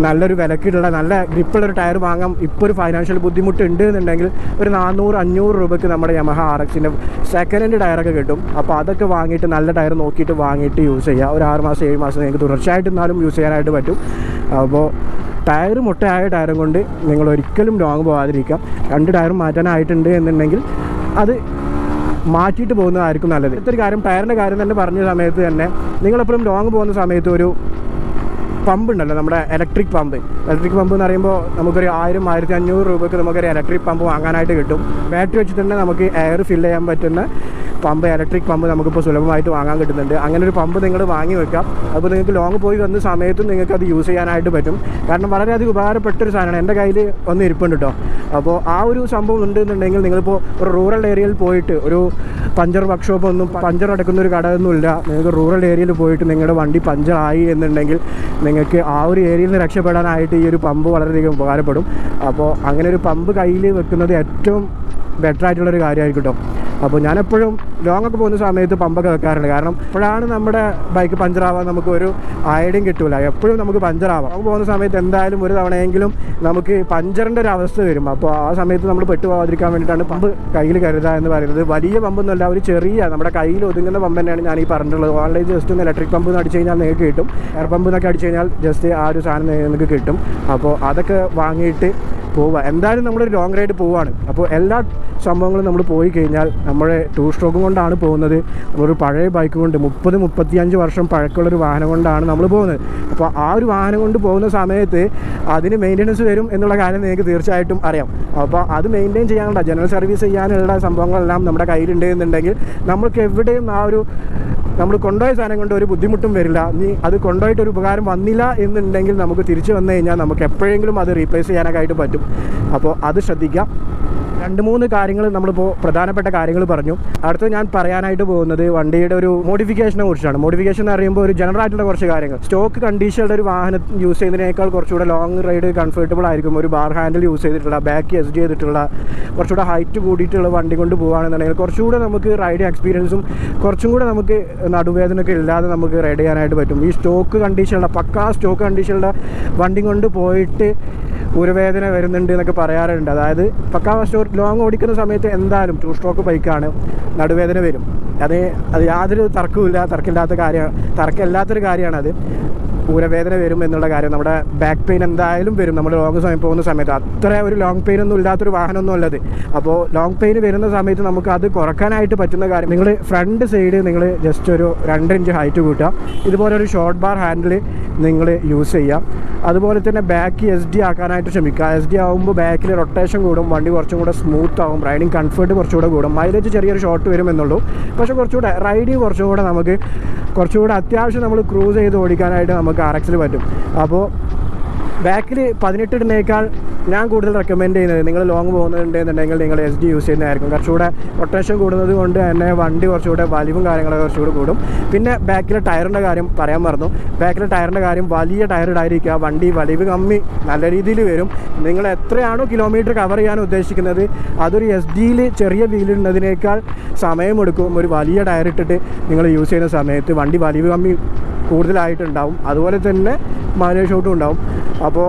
നല്ലൊരു വിലക്കിട്ടുള്ള നല്ല ഗ്രിപ്പുള്ള ഒരു ടയർ വാങ്ങാം. ഇപ്പോൾ ഒരു ഫൈനാൻഷ്യൽ ബുദ്ധിമുട്ട് ഉണ്ട് എന്നുണ്ടെങ്കിൽ ഒരു നാനൂറ് അഞ്ഞൂറ് രൂപയ്ക്ക് നമ്മുടെ യമഹ ആർ എക്സിന്റെ സെക്കൻഡ് ഹാൻഡ് ടയറൊക്കെ കിട്ടും. അപ്പോൾ അതൊക്കെ വാങ്ങിയിട്ട് നല്ല ടയർ നോക്കിയിട്ട് വാങ്ങിയിട്ട് യൂസ് ചെയ്യുക ഒരു ആറ് മാസം ഏഴ് മാസം നിങ്ങൾക്ക് തുടർച്ചയായിട്ട് എന്നാലും യൂസ് ചെയ്യാനായിട്ട് പറ്റും. അപ്പോൾ ടയർ മുട്ടയായ ടയറും കൊണ്ട് നിങ്ങൾ ഒരിക്കലും ലോങ് പോകാതിരിക്കാം രണ്ട് ടയറും മാറ്റാനായിട്ടുണ്ട് എന്നുണ്ടെങ്കിൽ അത് മാറ്റിയിട്ട് പോകുന്നതായിരിക്കും നല്ലത്. ഇത്തൊരു കാര്യം ടയറിന്റെ കാര്യം തന്നെ പറഞ്ഞ സമയത്ത് തന്നെ നിങ്ങളെപ്പോഴും ലോങ് പോകുന്ന സമയത്ത് ഒരു പമ്പ് ഉണ്ടല്ലോ നമ്മുടെ ഇലക്ട്രിക് പമ്പ് ഇലക്ട്രിക് പമ്പ് എന്ന് പറയുമ്പോൾ നമുക്കൊരു ആയിരം ആയിരത്തി അഞ്ഞൂറ് രൂപയ്ക്ക് നമുക്കൊരു ഇലക്ട്രിക് പമ്പ് വാങ്ങാനായിട്ട് കിട്ടും. ബാറ്ററി വെച്ച് തന്നെ നമുക്ക് എയർ ഫിൽ ചെയ്യാൻ പറ്റുന്ന പമ്പ് ഇലക്ട്രിക് പമ്പ് നമുക്കിപ്പോൾ സുലഭമായിട്ട് വാങ്ങാൻ കിട്ടുന്നുണ്ട്. അങ്ങനെ ഒരു പമ്പ് നിങ്ങൾ വാങ്ങി വെക്കാം. അപ്പോൾ നിങ്ങൾക്ക് ലോങ് പോയി വന്ന സമയത്തും നിങ്ങൾക്ക് അത് യൂസ് ചെയ്യാനായിട്ട് പറ്റും. കാരണം വളരെയധികം ഉപകാരപ്പെട്ട ഒരു സാധനമാണ്. എന്റെ കയ്യിൽ ഒന്ന് ഇരിപ്പുണ്ട് കേട്ടോ അപ്പോൾ ആ ഒരു സംഭവം ഉണ്ടെന്നുണ്ടെങ്കിൽ നിങ്ങളിപ്പോൾ ഒരു റൂറൽ ഏരിയയിൽ പോയിട്ട് ഒരു പഞ്ചർ വർക്ക്ഷോപ്പ് ഒന്നും പഞ്ചർ അടക്കുന്ന ഒരു കടയൊന്നുമില്ല. നിങ്ങൾക്ക് റൂറൽ ഏരിയയിൽ പോയിട്ട് നിങ്ങളുടെ വണ്ടി പഞ്ചർ ആയി എന്നുണ്ടെങ്കിൽ നിങ്ങൾക്ക് ആ ഒരു ഏരിയയിൽ നിന്ന് രക്ഷപ്പെടാനായിട്ട് ഈ ഒരു പമ്പ് വളരെയധികം ഉപകാരപ്പെടും. അപ്പോൾ അങ്ങനെ ഒരു പമ്പ് കയ്യിൽ വെക്കുന്നത് ഏറ്റവും ബെറ്റർ ആയിട്ടുള്ളൊരു കാര്യമായിരിക്കും കേട്ടോ അപ്പോൾ ഞാനെപ്പോഴും ലോങ് ഒക്കെ പോകുന്ന സമയത്ത് പമ്പൊക്കെ വെക്കാറുണ്ട്. കാരണം ഇപ്പോഴാണ് നമ്മുടെ ബൈക്ക് പഞ്ചറാവാൻ നമുക്ക് ഒരു ഐഡിയും കിട്ടില്ല എപ്പോഴും നമുക്ക് പഞ്ചറാവാം നമുക്ക് പോകുന്ന സമയത്ത് എന്തായാലും ഒരു തവണയെങ്കിലും നമുക്ക് പഞ്ചറിന്റെ ഒരു അവസ്ഥ വരും. അപ്പോൾ ആ സമയത്ത് നമ്മൾ പെട്ടുപോകാതിരിക്കാൻ വേണ്ടിയിട്ടാണ് പമ്പ് കയ്യിൽ കരുതുക എന്ന് പറയുന്നത്. വലിയ പമ്പൊന്നുമല്ല ഒരു ചെറിയ നമ്മുടെ കയ്യിൽ ഒതുങ്ങുന്ന പമ്പ് തന്നെയാണ് ഞാൻ ഈ പറഞ്ഞിട്ടുള്ളത്. ഓൺലൈൻ ജസ്റ്റ് ഒന്ന് ഇലക്ട്രിക് പമ്പ് എന്ന് അടിച്ച് കഴിഞ്ഞാൽ നിങ്ങൾക്ക് കിട്ടും. എയർ പമ്പ് എന്നൊക്കെ അടിച്ച് കഴിഞ്ഞാൽ ജസ്റ്റ് ആ ഒരു സാധനം നിങ്ങൾക്ക് കിട്ടും. അപ്പോൾ അതൊക്കെ വാങ്ങിയിട്ട് പോവുക. എന്തായാലും നമ്മളൊരു ലോങ് റൈഡ് പോവുകയാണ്. അപ്പോൾ എല്ലാ സംഭവങ്ങളും നമ്മൾ പോയി കഴിഞ്ഞാൽ നമ്മുടെ ടൂ സ്ട്രോക്ക് കൊണ്ടാണ് പോകുന്നത്. ഒരു പഴയ ബൈക്ക് കൊണ്ട് മുപ്പത് മുപ്പത്തിയഞ്ച് വർഷം പഴക്കമുള്ളൊരു വാഹനം കൊണ്ടാണ് നമ്മൾ പോകുന്നത്. അപ്പോൾ ആ ഒരു വാഹനം കൊണ്ട് പോകുന്ന സമയത്ത് അതിന് മെയിന്റനൻസ് വരും എന്നുള്ള കാര്യം നിങ്ങൾക്ക് തീർച്ചയായിട്ടും അറിയാം. അപ്പോൾ അത് മെയിന്റെയിൻ ചെയ്യാനുള്ള ജനറൽ സർവീസ് ചെയ്യാനുള്ള സംഭവങ്ങളെല്ലാം നമ്മുടെ കയ്യിലുണ്ട് എന്നുണ്ടെങ്കിൽ നമുക്ക് എവിടെയും ആ ഒരു നമ്മൾ കൊണ്ടുപോയ സാധനം കൊണ്ട് ഒരു ബുദ്ധിമുട്ടും വരില്ല. നീ അത് കൊണ്ടുപോയിട്ട് ഒരു ഉപകാരം വന്നില്ല എന്നുണ്ടെങ്കിൽ നമുക്ക് തിരിച്ചു വന്നു കഴിഞ്ഞാൽ നമുക്ക് എപ്പോഴെങ്കിലും അത് റീപ്ലേസ് ചെയ്യാനൊക്കെ ആയിട്ട് പറ്റും. അപ്പോൾ അത് ശ്രദ്ധിക്കുക രണ്ട് മൂന്ന് കാര്യങ്ങൾ നമ്മളിപ്പോൾ പ്രധാനപ്പെട്ട കാര്യങ്ങൾ പറഞ്ഞു. അടുത്ത് ഞാൻ പറയാനായിട്ട് പോകുന്നത് വണ്ടിയുടെ ഒരു മോഡിഫിക്കേഷനെ കുറിച്ചാണ്. മോഡിഫിക്കേഷൻ എന്ന് പറയുമ്പോൾ ഒരു ജനറൽ ആയിട്ടുള്ള കുറച്ച് കാര്യങ്ങൾ. സ്റ്റോക്ക് കണ്ടീഷനുള്ള ഒരു വാഹനം യൂസ് ചെയ്യുന്നതിനേക്കാൾ കുറച്ചുകൂടെ ലോങ് റൈഡ് കംഫർട്ടബിൾ ആയിരിക്കും. ഒരു ബാർ ഹാൻഡിൽ യൂസ് ചെയ്തിട്ടുള്ള ബാക്ക് എസ് ചെയ്തിട്ടുള്ള കുറച്ചുകൂടെ ഹൈറ്റ് കൂടിയിട്ടുള്ള വണ്ടി കൊണ്ട് പോകുകയാണെന്നുണ്ടെങ്കിൽ കുറച്ചുകൂടെ നമുക്ക് റൈഡ് എക്സ്പീരിയൻസും കുറച്ചും കൂടെ നമുക്ക് നടുവേദനയൊക്കെ ഇല്ലാതെ നമുക്ക് റൈഡ് ചെയ്യാനായിട്ട് പറ്റും. ഈ സ്റ്റോക്ക് കണ്ടീഷനുള്ള പക്കാ സ്റ്റോക്ക് കണ്ടീഷനുള്ള വണ്ടി കൊണ്ട് പോയിട്ട് ഉരവേദന വരുന്നുണ്ട് എന്നൊക്കെ പറയാറുണ്ട്. അതായത് പക്കാ സ്റ്റോർ ലോങ് ഓടിക്കുന്ന സമയത്ത് എന്തായാലും ടു സ്ട്രോക്ക് ബൈക്കാണ് നടുവേദന വരും. അത് അത് യാതൊരു തർക്കവുമില്ല തർക്കമില്ലാത്ത കാര്യമാണ് തർക്കമില്ലാത്തൊരു കാര്യമാണത് ഊരവേദന വരും എന്നുള്ള കാര്യം നമ്മുടെ ബാക്ക് പെയിൻ എന്തായാലും വരും. നമ്മൾ ലോങ് സമയം പോകുന്ന സമയത്ത്. അത്ര ഒരു ലോങ് പെയിൻ ഒന്നും ഇല്ലാത്തൊരു വാഹനമൊന്നും ഉള്ളത് അപ്പോൾ ലോങ് പെയിൻ വരുന്ന സമയത്ത് നമുക്ക് അത് കുറക്കാനായിട്ട് പറ്റുന്ന കാര്യം നിങ്ങൾ ഫ്രണ്ട് സൈഡ് നിങ്ങൾ ജസ്റ്റ് ഒരു രണ്ട് ഇഞ്ച് ഹൈറ്റ് കൂട്ടുക. ഇതുപോലെ ഒരു ഷോർട്ട് ബാർ ഹാൻഡിൽ നിങ്ങൾ യൂസ് ചെയ്യാം അതുപോലെ തന്നെ ബാക്ക് എസ് ഡി ആക്കാനായിട്ട് ശ്രമിക്കുക. എസ് ഡി ആകുമ്പോൾ ബാക്കിൽ റൊട്ടേഷൻ കൂടും വണ്ടി കുറച്ചും കൂടെ സ്മൂത്ത് ആകും റൈഡിങ് കംഫർട്ട് കുറച്ചുകൂടെ കൂടും. മൈലേജ് ചെറിയൊരു ഷോർട്ട് വരും എന്നുള്ളൂ. പക്ഷേ കുറച്ചുകൂടെ റൈഡിങ് കുറച്ചും കൂടെ നമുക്ക് കുറച്ചുകൂടെ അത്യാവശ്യം നമ്മൾ ക്രൂസ് ചെയ്ത് ഓടിക്കാനായിട്ട് നമുക്ക് ആർ എക്സിൽ പറ്റും. അപ്പോൾ ബാക്കിൽ പതിനെട്ട് ഇടുന്നേക്കാൾ ഞാൻ കൂടുതൽ റെക്കമെൻഡ് ചെയ്യുന്നത് നിങ്ങൾ ലോങ് പോകുന്നുണ്ടെന്നുണ്ടെങ്കിൽ നിങ്ങൾ എസ് ഡി യൂസ് ചെയ്യുന്നതായിരിക്കും. കുറച്ചുകൂടെ റൊട്ടേഷൻ കൂടുന്നത് കൊണ്ട് തന്നെ വണ്ടി കുറച്ചുകൂടെ വലിവും കാര്യങ്ങളൊക്കെ കുറച്ചുകൂടെ കൂടും. പിന്നെ ബാക്കിലെ ടയറിന്റെ കാര്യം പറയാൻ മറന്നു. ബാക്കിലെ ടയറിന്റെ കാര്യം വലിയ ടയർ ഇടാതിരിക്കുക. വണ്ടി വലിവ് കമ്മി നല്ല രീതിയിൽ വരും. നിങ്ങൾ എത്രയാണോ കിലോമീറ്റർ കവർ ചെയ്യാൻ ഉദ്ദേശിക്കുന്നത് അതൊരു എസ് ഡിയിൽ ചെറിയ വീലിടുന്നതിനേക്കാൾ സമയമെടുക്കും. ഒരു വലിയ ടയർ ഇട്ടിട്ട് നിങ്ങൾ യൂസ് ചെയ്യുന്ന സമയത്ത് വണ്ടി വലിവ് കമ്മി കൂടുതലായിട്ടുണ്ടാവും. അതുപോലെ തന്നെ മാനേജ് ഷോട്ടും ഉണ്ടാവും. അപ്പോൾ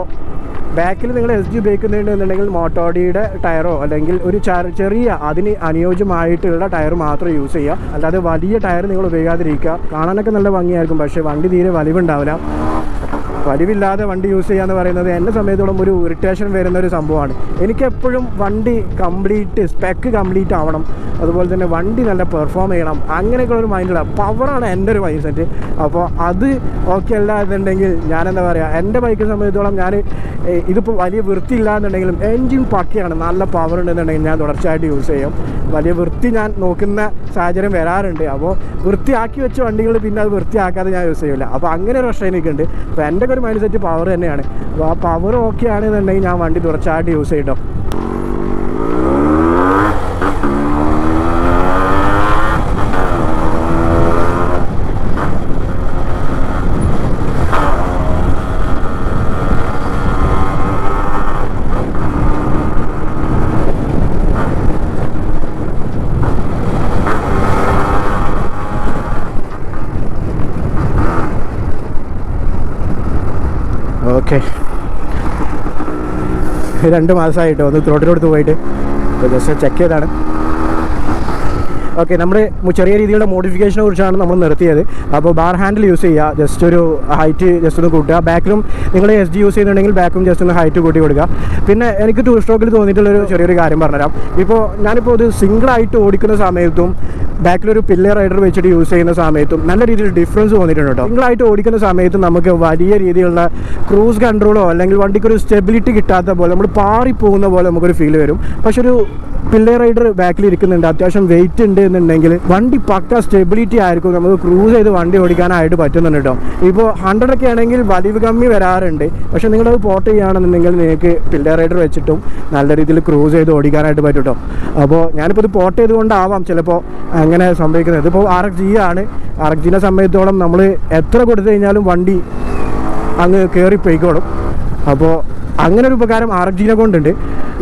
ബാക്കിൽ നിങ്ങൾ എസ് ജി ഉപയോഗിക്കുന്നുണ്ടെന്നുണ്ടെങ്കിൽ മോട്ടോഡിയുടെ ടയറോ അല്ലെങ്കിൽ ഒരു ചെറിയ അതിന് അനുയോജ്യമായിട്ടുള്ള ടയർ മാത്രം യൂസ് ചെയ്യുക. അല്ലാതെ വലിയ ടയർ നിങ്ങൾ ഉപയോഗിക്കാതിരിക്കുക. കാണാനൊക്കെ നല്ല ഭംഗിയായിരിക്കും പക്ഷേ വണ്ടി തീരെ വലിവുണ്ടാവില്ല. വലിവില്ലാതെ വണ്ടി യൂസ് ചെയ്യുക എന്ന് പറയുന്നത് എന്നെ സമയത്തോളം ഒരു ഇറിറ്റേഷൻ വരുന്ന ഒരു സംഭവമാണ്. എനിക്ക് എപ്പോഴും വണ്ടി കംപ്ലീറ്റ് സ്പെക്ക് കംപ്ലീറ്റ് ആവണം. അതുപോലെ തന്നെ വണ്ടി നല്ല പെർഫോം ചെയ്യണം. അങ്ങനെയൊക്കെയുള്ള ഒരു മൈൻഡിലാണ് പവറാണ് എന്റെ ഒരു മൈൻഡ് സെറ്റ് അപ്പോൾ അത് ഓക്കെ അല്ല എന്നുണ്ടെങ്കിൽ ഞാൻ എന്താ പറയുക എന്റെ ബൈക്കിനെ സംബന്ധിച്ചോളം ഞാൻ ഇതിപ്പോൾ വലിയ വൃത്തിയില്ല എന്നുണ്ടെങ്കിലും എൻജിൻ പക്കയാണ്. നല്ല പവർ ഉണ്ടെന്നുണ്ടെങ്കിൽ ഞാൻ തുടർച്ചയായിട്ട് യൂസ് ചെയ്യും. വലിയ വൃത്തി ഞാൻ നോക്കുന്ന സാഹചര്യം വരാറുണ്ട്. അപ്പോൾ വൃത്തിയാക്കി വെച്ച വണ്ടികൾ പിന്നെ അത് വൃത്തിയാക്കാതെ ഞാൻ യൂസ് ചെയ്യില്ല അപ്പോൾ അങ്ങനെ ഒരു പ്രശ്നം എനിക്കുണ്ട്. അപ്പോൾ എന്റെ ഒക്കെ ഒരു മൈൻഡ് സെറ്റ് പവർ തന്നെയാണ്. അപ്പോൾ ആ പവർ ഓക്കെ ആണെന്നുണ്ടെങ്കിൽ ഞാൻ വണ്ടി തുടർച്ചയായിട്ട് യൂസ് ചെയ്യട്ടോ ഓക്കെ. രണ്ട് മാസമായിട്ട്? ഒന്ന് തോട്ടിലോട്ട് പോയിട്ട്. ജസ്റ്റ് ചെക്ക് ചെയ്താണ് ഓക്കെ നമ്മൾ ചെറിയ രീതിയിലുള്ള മോഡിഫിക്കേഷനെ കുറിച്ചാണ് നമ്മൾ നിർത്തിയത്. അപ്പോൾ ബാർ ഹാൻഡിൽ യൂസ് ചെയ്യുക ജസ്റ്റ് ഒരു ഹൈറ്റ് ജസ്റ്റ് ഒന്ന് കൂട്ടുക. ബാക്കിലും നിങ്ങൾ എസ് ജി യൂസ് ചെയ്യുന്നുണ്ടെങ്കിൽ ബാക്കും ജസ്റ്റ് ഒന്ന് ഹൈറ്റ് കൂട്ടി കൊടുക്കുക. പിന്നെ എനിക്ക് ടൂ സ്ട്രോക്കിൽ തോന്നിയിട്ടുള്ളൊരു ചെറിയൊരു കാര്യം പറഞ്ഞുതരാം. ഇപ്പോൾ ഞാനിപ്പോൾ ഇത് സിംഗിളായിട്ട് ഓടിക്കുന്ന സമയത്തും ബാക്കിലൊരു പില്ലർ റൈഡർ വെച്ചിട്ട് യൂസ് ചെയ്യുന്ന സമയത്തും നല്ല രീതിയിൽ ഡിഫറൻസ് തോന്നിയിട്ടുണ്ട് കേട്ടോ സിംഗിളായിട്ട് ഓടിക്കുന്ന സമയത്ത് നമുക്ക് വലിയ രീതിയിലുള്ള ക്രൂസ് കൺട്രോളോ അല്ലെങ്കിൽ വണ്ടിക്കൊരു സ്റ്റെബിലിറ്റി കിട്ടാത്ത പോലെ നമ്മൾ പാറി പോകുന്ന പോലെ നമുക്കൊരു ഫീൽ വരും. പക്ഷെ ഒരു പില്ലർ റൈഡർ ബാക്കിൽ ഇരിക്കുന്നുണ്ട് അത്യാവശ്യം വെയിറ്റ് ഉണ്ട് എന്നുണ്ടെങ്കിൽ വണ്ടി പക്ക സ്റ്റെബിലിറ്റി ആയിരിക്കും. നമുക്ക് ക്രൂസ് ചെയ്ത് വണ്ടി ഓടിക്കാനായിട്ട് പറ്റുന്നുണ്ട് കേട്ടോ. ഇപ്പോൾ ഹൺഡ്രഡ് ഒക്കെ ആണെങ്കിൽ വലിവ് കമ്മി വരാറുണ്ട്. പക്ഷെ നിങ്ങളത് പോർട്ട് ചെയ്യുകയാണെന്നുണ്ടെങ്കിൽ നിങ്ങൾക്ക് പില്ലർ റൈഡർ വെച്ചിട്ടും നല്ല രീതിയിൽ ക്രൂസ് ചെയ്ത് ഓടിക്കാനായിട്ട് പറ്റും കേട്ടോ. അപ്പോൾ ഞാനിപ്പോൾ ഇത് പോർട്ട് ചെയ്തുകൊണ്ടാവാം ചിലപ്പോൾ അങ്ങനെ സംഭവിക്കുന്നത്. ഇതിപ്പോൾ ആർ എക്സ് ജി ആണ്. ആർ എക്സ് ജിനെ സംബന്ധിച്ചോളം നമ്മൾ എത്ര കൊടുത്തു കഴിഞ്ഞാലും വണ്ടി അങ്ങ് കയറി പോയിക്കോളും. അപ്പോൾ അങ്ങനെ ഒരു ഉപകാരം ആർ എഫ് ജിനെ കൊണ്ടുണ്ട്.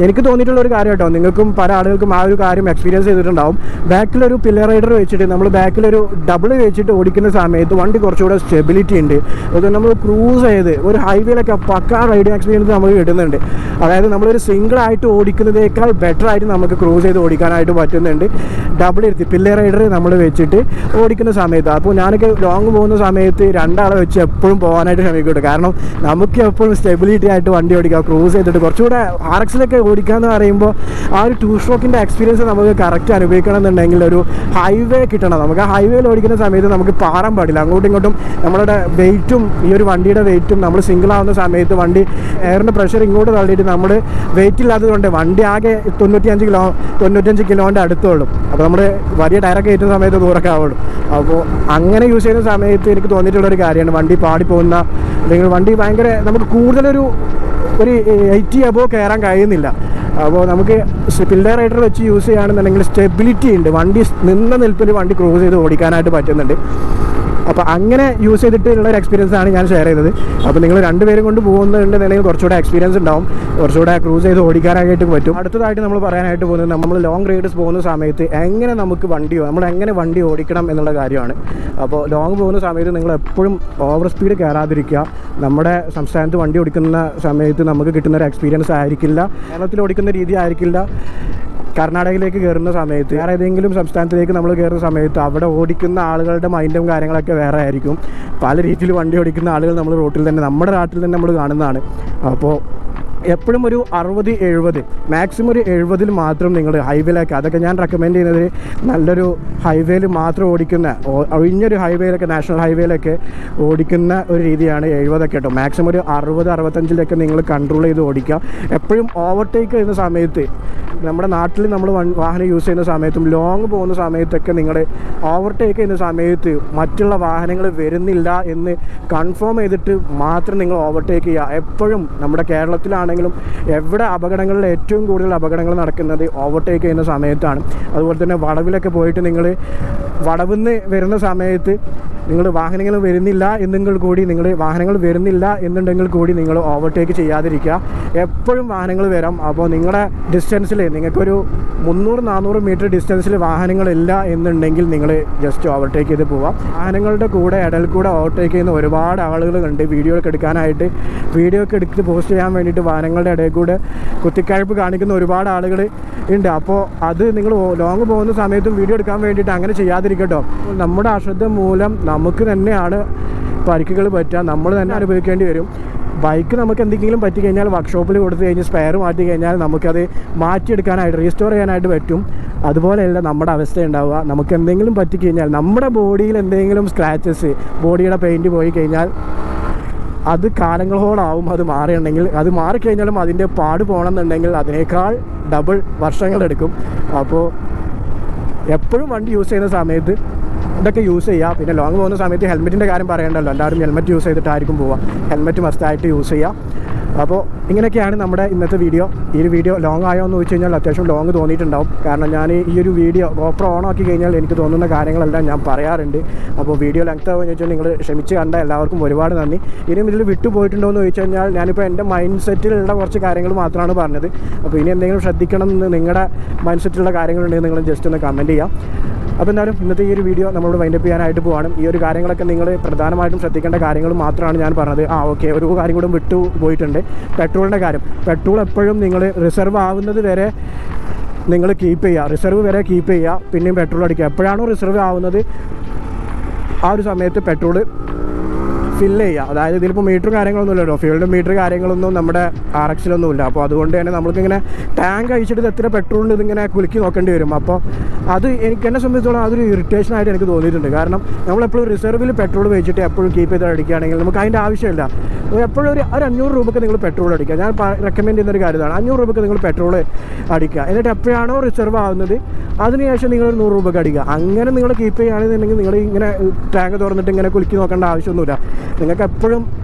എനിക്ക് തോന്നിയിട്ടുള്ള ഒരു കാര്യം കേട്ടോ നിങ്ങൾക്കും പല ആളുകൾക്കും ആ ഒരു കാര്യം എക്സ്പീരിയൻസ് ചെയ്തിട്ടുണ്ടാവും. ബാക്കിലൊരു പില്ലർ റൈഡർ വെച്ചിട്ട് നമ്മൾ ബാക്കിലൊരു ഡബിൾ വെച്ചിട്ട് ഓടിക്കുന്ന സമയത്ത് വണ്ടി കുറച്ചുകൂടെ സ്റ്റെബിലിറ്റി ഉണ്ട്. അതുകൊണ്ട് നമ്മൾ ക്രൂസ് ചെയ്ത് ഒരു ഹൈവേയിലൊക്കെ പക്ക റൈഡിങ് എക്സ്പീരിയൻസ് നമുക്ക് കിട്ടുന്നുണ്ട്. അതായത് നമ്മളൊരു സിംഗിൾ ആയിട്ട് ഓടിക്കുന്നതേക്കാൾ ബെറ്റർ ആയിട്ട് നമുക്ക് ക്രൂസ് ചെയ്ത് ഓടിക്കാനായിട്ട് പറ്റുന്നുണ്ട്. ഡബിൾ ഇരുത്തി പില്ലർ റൈഡർ നമ്മൾ വെച്ചിട്ട് ഓടിക്കുന്ന സമയത്ത്. അപ്പോൾ ഞാനൊക്കെ ലോങ് പോകുന്ന സമയത്ത് രണ്ടാളെ വെച്ച് എപ്പോഴും പോകാനായിട്ട് ശ്രമിക്കുന്നുണ്ട്. കാരണം നമുക്ക് എപ്പോഴും സ്റ്റെബിലിറ്റി സ്റ്റെബിലിറ്റി ആയിട്ട് വണ്ടി ഓടിക്കുക ക്രൂസ് ചെയ്തിട്ട് കുറച്ചുകൂടെ ആർ എക്സിലൊക്കെ ഓടിക്കുക എന്ന് പറയുമ്പോൾ ആ ഒരു ടൂ സ്ട്രോക്കിന്റെ എക്സ്പീരിയൻസ് നമുക്ക് കറക്റ്റ് അനുഭവിക്കണം എന്നുണ്ടെങ്കിൽ ഒരു ഹൈവേ കിട്ടണം. നമുക്ക് ഹൈവേയിൽ ഓടിക്കുന്ന സമയത്ത് നമുക്ക് പാറാൻ പാടില്ല. അങ്ങോട്ടും ഇങ്ങോട്ടും നമ്മളുടെ വെയിറ്റും ഈ ഒരു വണ്ടിയുടെ വെയിറ്റും നമ്മൾ സിംഗിൾ ആവുന്ന സമയത്ത് വണ്ടി എയറിന്റെ പ്രഷർ ഇങ്ങോട്ട് തള്ളിയിട്ട് നമ്മൾ വെയിറ്റ് ഇല്ലാത്തതുകൊണ്ട് വണ്ടി ആകെ തൊണ്ണൂറ്റിയഞ്ച് കിലോ തൊണ്ണൂറ്റഞ്ച് കിലോന്റെ അടുത്തുള്ളൂ. അപ്പോൾ നമ്മൾ വലിയ ടയറൊക്കെ കയറ്റുന്ന സമയത്ത് ദൂരൊക്കെ ആവുള്ളൂ. അപ്പോൾ അങ്ങനെ യൂസ് ചെയ്യുന്ന സമയത്ത് എനിക്ക് തോന്നിയിട്ടുള്ള ഒരു കാര്യമാണ് വണ്ടി പാടി പോകുന്ന അല്ലെങ്കിൽ വണ്ടി ഭയങ്കര നമുക്ക് കൂടുതലൊരു ഒരു ഒരു എയ്റ്റി അബോ കയറാൻ കഴിയുന്നില്ല. അപ്പോൾ നമുക്ക് പില്ലർ റൈഡർ വെച്ച് യൂസ് ചെയ്യുകയാണെന്നുണ്ടെങ്കിൽ സ്റ്റെബിലിറ്റി ഉണ്ട്. വണ്ടി നിന്ന നിൽപ്പിൽ വണ്ടി ക്രോസ് ചെയ്ത് ഓടിക്കാനായിട്ട് പറ്റുന്നുണ്ട്. അപ്പോൾ അങ്ങനെ യൂസ് ചെയ്തിട്ടുള്ള ഒരു എക്സ്പീരിയൻസ് ആണ് ഞാൻ ഷെയർ ചെയ്തത്. അപ്പോൾ നിങ്ങൾ രണ്ടുപേരും കൊണ്ട് പോകുന്നുണ്ടെന്നുണ്ടെങ്കിൽ കുറച്ചുകൂടെ എക്സ്പീരിയൻസ് ഉണ്ടാവും. കുറച്ചുകൂടെ ക്രൂസ് ചെയ്ത് ഓടിക്കാനായിട്ട് പറ്റും. അടുത്തതായിട്ട് നമ്മൾ പറയാനായിട്ട് പോകുന്നത് നമ്മൾ ലോങ് റൈഡ്സ് പോകുന്ന സമയത്ത് എങ്ങനെ നമുക്ക് വണ്ടി നമ്മൾ എങ്ങനെ വണ്ടി ഓടിക്കണം എന്നുള്ള കാര്യമാണ്. അപ്പോൾ ലോങ് പോകുന്ന സമയത്ത് നിങ്ങൾ എപ്പോഴും ഓവർ സ്പീഡ് കയറാതിരിക്കുക. നമ്മുടെ സംസ്ഥാനത്ത് വണ്ടി ഓടിക്കുന്ന സമയത്ത് നമുക്ക് കിട്ടുന്ന ഒരു എക്സ്പീരിയൻസ് ആയിരിക്കില്ല. കേരളത്തിൽ ഓടിക്കുന്ന രീതി ആയിരിക്കില്ല. കർണാടകയിലേക്ക് കയറുന്ന സമയത്ത് വേറെ ഏതെങ്കിലും സംസ്ഥാനത്തിലേക്ക് നമ്മൾ കയറുന്ന സമയത്ത് അവിടെ ഓടിക്കുന്ന ആളുകളുടെ മൈൻഡും കാര്യങ്ങളൊക്കെ വേറെ ആയിരിക്കും. പല രീതിയിൽ വണ്ടി ഓടിക്കുന്ന ആളുകൾ നമ്മൾ റോട്ടിൽ തന്നെ നമ്മുടെ നാട്ടിൽ തന്നെ നമ്മൾ കാണുന്നതാണ്. അപ്പോൾ എപ്പോഴും ഒരു അറുപത് എഴുപത് മാക്സിമം ഒരു എഴുപതിൽ മാത്രം നിങ്ങൾ ഹൈവേയിലേക്ക് അതൊക്കെ ഞാൻ റെക്കമെൻഡ് ചെയ്യുന്നത് നല്ലൊരു ഹൈവേയിൽ മാത്രം ഓടിക്കുന്ന ഒഴിഞ്ഞൊരു ഹൈവേയിലൊക്കെ നാഷണൽ ഹൈവേയിലൊക്കെ ഓടിക്കുന്ന ഒരു രീതിയാണ് എഴുപതൊക്കെ കേട്ടോ. മാക്സിമം ഒരു അറുപത് അറുപത്തഞ്ചിലൊക്കെ നിങ്ങൾ കൺട്രോൾ ചെയ്ത് ഓടിക്കുക. എപ്പോഴും ഓവർടേക്ക് ചെയ്യുന്ന സമയത്ത് നമ്മുടെ നാട്ടിൽ നമ്മൾ വാഹനം യൂസ് ചെയ്യുന്ന സമയത്തും ലോങ് പോകുന്ന സമയത്തൊക്കെ നിങ്ങൾ ഓവർടേക്ക് ചെയ്യുന്ന സമയത്ത് മറ്റുള്ള വാഹനങ്ങൾ വരുന്നില്ല എന്ന് കൺഫേം ചെയ്തിട്ട് മാത്രം നിങ്ങൾ ഓവർടേക്ക് ചെയ്യുക. എപ്പോഴും നമ്മുടെ കേരളത്തിലാണെങ്കിലും എവിടെ അപകടങ്ങളിൽ ഏറ്റവും കൂടുതൽ അപകടങ്ങൾ നടക്കുന്നത് ഓവർടേക്ക് ചെയ്യുന്ന സമയത്താണ്. അതുപോലെ തന്നെ വളവിലൊക്കെ പോയിട്ട് നിങ്ങൾ വളവിന്ന് വരുന്ന സമയത്ത് നിങ്ങൾ വാഹനങ്ങൾ വരുന്നില്ല എന്നെങ്കിൽ കൂടി നിങ്ങൾ വാഹനങ്ങൾ വരുന്നില്ല എന്നുണ്ടെങ്കിൽ കൂടി നിങ്ങൾ ഓവർടേക്ക് ചെയ്യാതിരിക്കുക. എപ്പോഴും വാഹനങ്ങൾ വരാം. അപ്പോൾ നിങ്ങളുടെ ഡിസ്റ്റൻസിൽ നിങ്ങൾക്കൊരു മുന്നൂറ് നാനൂറ് മീറ്റർ ഡിസ്റ്റൻസിൽ വാഹനങ്ങളില്ല എന്നുണ്ടെങ്കിൽ നിങ്ങൾ ജസ്റ്റ് ഓവർടേക്ക് ചെയ്ത് പോവാം. വാഹനങ്ങളുടെ കൂടെ ഇടയിൽ കൂടെ ഓവർടേക്ക് ചെയ്യുന്ന ഒരുപാട് ആളുകൾ കണ്ട് വീഡിയോ ഒക്കെ എടുക്കാനായിട്ട് വീഡിയോ ഒക്കെ എടുത്ത് പോസ്റ്റ് ചെയ്യാൻ വേണ്ടിയിട്ട് വാഹനങ്ങളുടെ ഇടയിൽ കൂടെ കുത്തിക്കഴപ്പ് കാണിക്കുന്ന ഒരുപാട് ആളുകൾ ഉണ്ട്. അപ്പോൾ അത് നിങ്ങൾ ലോങ് പോകുന്ന സമയത്തും വീഡിയോ എടുക്കാൻ വേണ്ടിയിട്ട് അങ്ങനെ ചെയ്യാതിരിക്കട്ടോ. നമ്മുടെ അശ്രദ്ധ മൂലം നമുക്ക് തന്നെയാണ് പരിക്കുകൾ പറ്റുക. നമ്മൾ തന്നെ അനുഭവിക്കേണ്ടി വരും. ബൈക്ക് നമുക്ക് എന്തെങ്കിലും പറ്റി കഴിഞ്ഞാൽ വർക്ക്ഷോപ്പിൽ കൊടുത്തു കഴിഞ്ഞ് സ്പെയർ മാറ്റി കഴിഞ്ഞാൽ നമുക്കത് മാറ്റിയെടുക്കാനായിട്ട് റീസ്റ്റോർ ചെയ്യാനായിട്ട് പറ്റും. അതുപോലെയല്ല നമ്മുടെ അവസ്ഥ ഉണ്ടാവുക. നമുക്ക് എന്തെങ്കിലും പറ്റി കഴിഞ്ഞാൽ നമ്മുടെ ബോഡിയിൽ എന്തെങ്കിലും സ്ക്രാച്ചസ് ബോഡിയുടെ പെയിന്റ് പോയി കഴിഞ്ഞാൽ അത് കാലങ്ങളോടാവും അത് മാറിയുണ്ടെങ്കിൽ. അത് മാറിക്കഴിഞ്ഞാലും അതിന്റെ പാട് പോകണമെന്നുണ്ടെങ്കിൽ അതിനേക്കാൾ ഡബിൾ വർഷങ്ങളെടുക്കും അപ്പോൾ എപ്പോഴും വണ്ടി യൂസ് ചെയ്യുന്ന സമയത്ത് ഇതൊക്കെ യൂസ് ചെയ്യുക. പിന്നെ ലോങ് പോകുന്ന സമയത്ത് ഹെൽമെറ്റിന്റെ കാര്യം പറയണ്ടല്ലോ. എല്ലാവരും ഹെൽമെറ്റ് യൂസ് ചെയ്തിട്ടായിരിക്കും പോവുക. ഹെൽമെറ്റ് മസ്റ്റായിട്ട് യൂസ് ചെയ്യുക. അപ്പോൾ ഇങ്ങനെയൊക്കെയാണ് നമ്മുടെ ഇന്നത്തെ വീഡിയോ ഈ ഒരു വീഡിയോ ലോങ് ആയോ എന്ന് ചോദിച്ചു കഴിഞ്ഞാൽ അത്യാവശ്യം ലോങ് തോന്നിയിട്ടുണ്ടാവും. കാരണം ഞാൻ ഈ ഒരു വീഡിയോ ഗോപ്രോ ഓൺ ആക്കി കഴിഞ്ഞാൽ എനിക്ക് തോന്നുന്ന കാര്യങ്ങളെല്ലാം ഞാൻ പറയാറുണ്ട്. അപ്പോൾ വീഡിയോ ലെങ്ത് ആവുമെന്ന് ചോദിച്ചാൽ നിങ്ങൾ ക്ഷമിച്ച് കണ്ട എല്ലാവർക്കും ഒരുപാട് നന്ദി. ഇനിയും ഇതിൽ വിട്ടുപോയിട്ടുണ്ടോ എന്ന് ചോദിച്ചു കഴിഞ്ഞാൽ ഞാനിപ്പോൾ എന്റെ മൈൻഡ് സെറ്റിലുള്ള കുറച്ച് കാര്യങ്ങൾ മാത്രമാണ് പറഞ്ഞത്. അപ്പോൾ ഇനി എന്തെങ്കിലും ശ്രദ്ധിക്കണം എന്ന് നിങ്ങളുടെ മൈൻഡ് സെറ്റിലുള്ള കാര്യങ്ങളുണ്ടെങ്കിൽ നിങ്ങൾ ജസ്റ്റ് ഒന്ന് കമന്റ് ചെയ്യാം. അപ്പോൾ എന്തായാലും ഇന്നത്തെ ഈ ഒരു വീഡിയോ നമ്മളോട് വൈൻഡപ്പ് ചെയ്യാനായിട്ട് പോവാണ്. ഈ ഒരു കാര്യങ്ങളൊക്കെ നിങ്ങൾ പ്രധാനമായിട്ടും ശ്രദ്ധിക്കേണ്ട കാര്യങ്ങൾ മാത്രമാണ് ഞാൻ പറഞ്ഞത്. ആ ഓക്കെ ഒരു കാര്യം കൂടെ വിട്ടു പോയിട്ടുണ്ട്. പെട്രോളിന്റെ കാര്യം. പെട്രോൾ എപ്പോഴും നിങ്ങൾ റിസർവ് ആവുന്നത് വരെ നിങ്ങൾ കീപ്പ് ചെയ്യുക. റിസർവ് വരെ കീപ്പ് ചെയ്യുക. പിന്നെയും പെട്രോൾ അടിക്കുക. എപ്പോഴാണോ റിസർവ് ആവുന്നത് ആ ഒരു സമയത്ത് പെട്രോൾ ഫില്ല് ചെയ്യുക. അതായത് ഇതിലിപ്പോൾ മീറ്റർ കാര്യങ്ങളൊന്നും ഇല്ലല്ലോ. ഫീൽഡ് മീറ്റർ കാര്യങ്ങളൊന്നും നമ്മുടെ ആർ എക്സിലൊന്നും ഇല്ല. അപ്പോൾ അതുകൊണ്ട് തന്നെ നമ്മൾക്കിങ്ങനെ ടാങ്ക് അഴിച്ചിട്ട് ഇത് എത്ര പെട്രോളിന് ഇതിങ്ങനെ കുലുക്കി നോക്കേണ്ടി വരും. അപ്പോൾ അത് എനിക്ക് എന്നെ സംബന്ധിച്ചോളം അതൊരു ഇറിറ്റേഷൻ ആയിട്ട് എനിക്ക് തോന്നിയിട്ടുണ്ട്. കാരണം നമ്മളെപ്പോഴും റിസർവിൽ പെട്രോൾ വെച്ചിട്ട് എപ്പോഴും കീപ്പ് ചെയ്ത് അടിക്കുകയാണെങ്കിൽ നമുക്ക് അതിന്റെ ആവശ്യമില്ല. എപ്പോഴും ഒരു ഒരു അഞ്ഞൂറ് രൂപയ്ക്ക് നിങ്ങൾ പെട്രോൾ അടിക്കുക. ഞാൻ റെക്കമെൻഡ് ചെയ്യുന്ന ഒരു കാര്യമാണ്. അഞ്ഞൂറ് രൂപയ്ക്ക് നിങ്ങൾ പെട്രോൾ അടിക്കുക. എന്നിട്ട് എപ്പോഴാണോ റിസർവ് ആവുന്നത്? അതിനുശേഷം നിങ്ങൾ നൂറ് രൂപയ്ക്ക് അടിക്കുക. അങ്ങനെ നിങ്ങൾ കീപ്പ് ചെയ്യുകയാണെന്നുണ്ടെങ്കിൽ നിങ്ങൾ ഇങ്ങനെ ടാങ്ക് തുറന്നിട്ട് ഇങ്ങനെ കുലുക്കി നോക്കേണ്ട ആവശ്യമൊന്നുമില്ല. നിങ്ങൾക്ക് എപ്പോഴും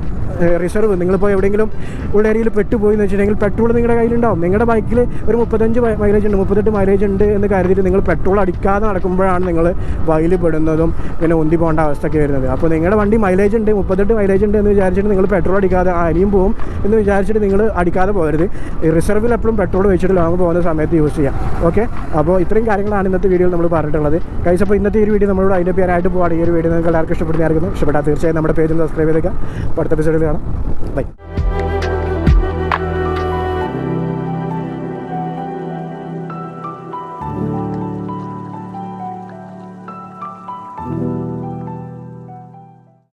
റിസർവ് നിങ്ങളിപ്പോൾ എവിടെയെങ്കിലും ഉള്ള ഏരിയയിൽ പെട്ടുപോയി എന്ന് വെച്ചിട്ടുണ്ടെങ്കിൽ പെട്രോൾ നിങ്ങളുടെ കയ്യിലുണ്ടാവും. നിങ്ങളുടെ ബൈക്കിൽ ഒരു മുപ്പത്തഞ്ച് മൈലേജ് ഉണ്ട് മുപ്പത്തെട്ട് മൈലേജ് ഉണ്ട് എന്ന് കരുതിയിട്ട് നിങ്ങൾ പെട്രോൾ അടിക്കാതെ നടക്കുമ്പോഴാണ് നിങ്ങൾ വയലിൽ പെടുന്നതും പിന്നെ ഉന്തി പോകേണ്ട അവസ്ഥയൊക്കെ വരുന്നത്. അപ്പോൾ നിങ്ങളുടെ വണ്ടി മൈലേജ് ഉണ്ട് മുപ്പത്തെട്ട് മൈലേജ് ഉണ്ട് എന്ന് വിചാരിച്ചിട്ട് നിങ്ങൾ പെട്രോൾ അടിക്കാതെ ആ, ഇനിയും പോകും എന്ന് വിചാരിച്ചിട്ട് നിങ്ങൾ അടിക്കാതെ പോകരുത്. റിസർവിൽ എപ്പോഴും പെട്രോൾ വെച്ചിട്ട് ലോങ് പോകുന്ന സമയത്ത് യൂസ് ചെയ്യാം. ഓക്കെ അപ്പോൾ ഇത്രയും കാര്യങ്ങളാണ് ഇന്നത്തെ വീഡിയോയിൽ നമ്മൾ പറഞ്ഞിട്ടുള്ളത്. കൈസ് അപ്പോൾ ഇന്നത്തെ ഈ വീഡിയോ നമ്മളോട് അതിന്റെ പേരായിട്ട് പോവാണ്. ഈ ഒരു വീഡിയോ നിങ്ങൾക്ക് എല്ലാവർക്കും ഇഷ്ടപ്പെടുന്നതായിരിക്കുന്നു. ഇഷ്ടപ്പെട്ടാൽ തീർച്ചയായും നമ്മുടെ പേജ് സബ്സ്ക്രൈബ് ചെയ്തേക്കാം അടുത്ത എപ്പിസോഡിൽ കാണാം. ബൈ.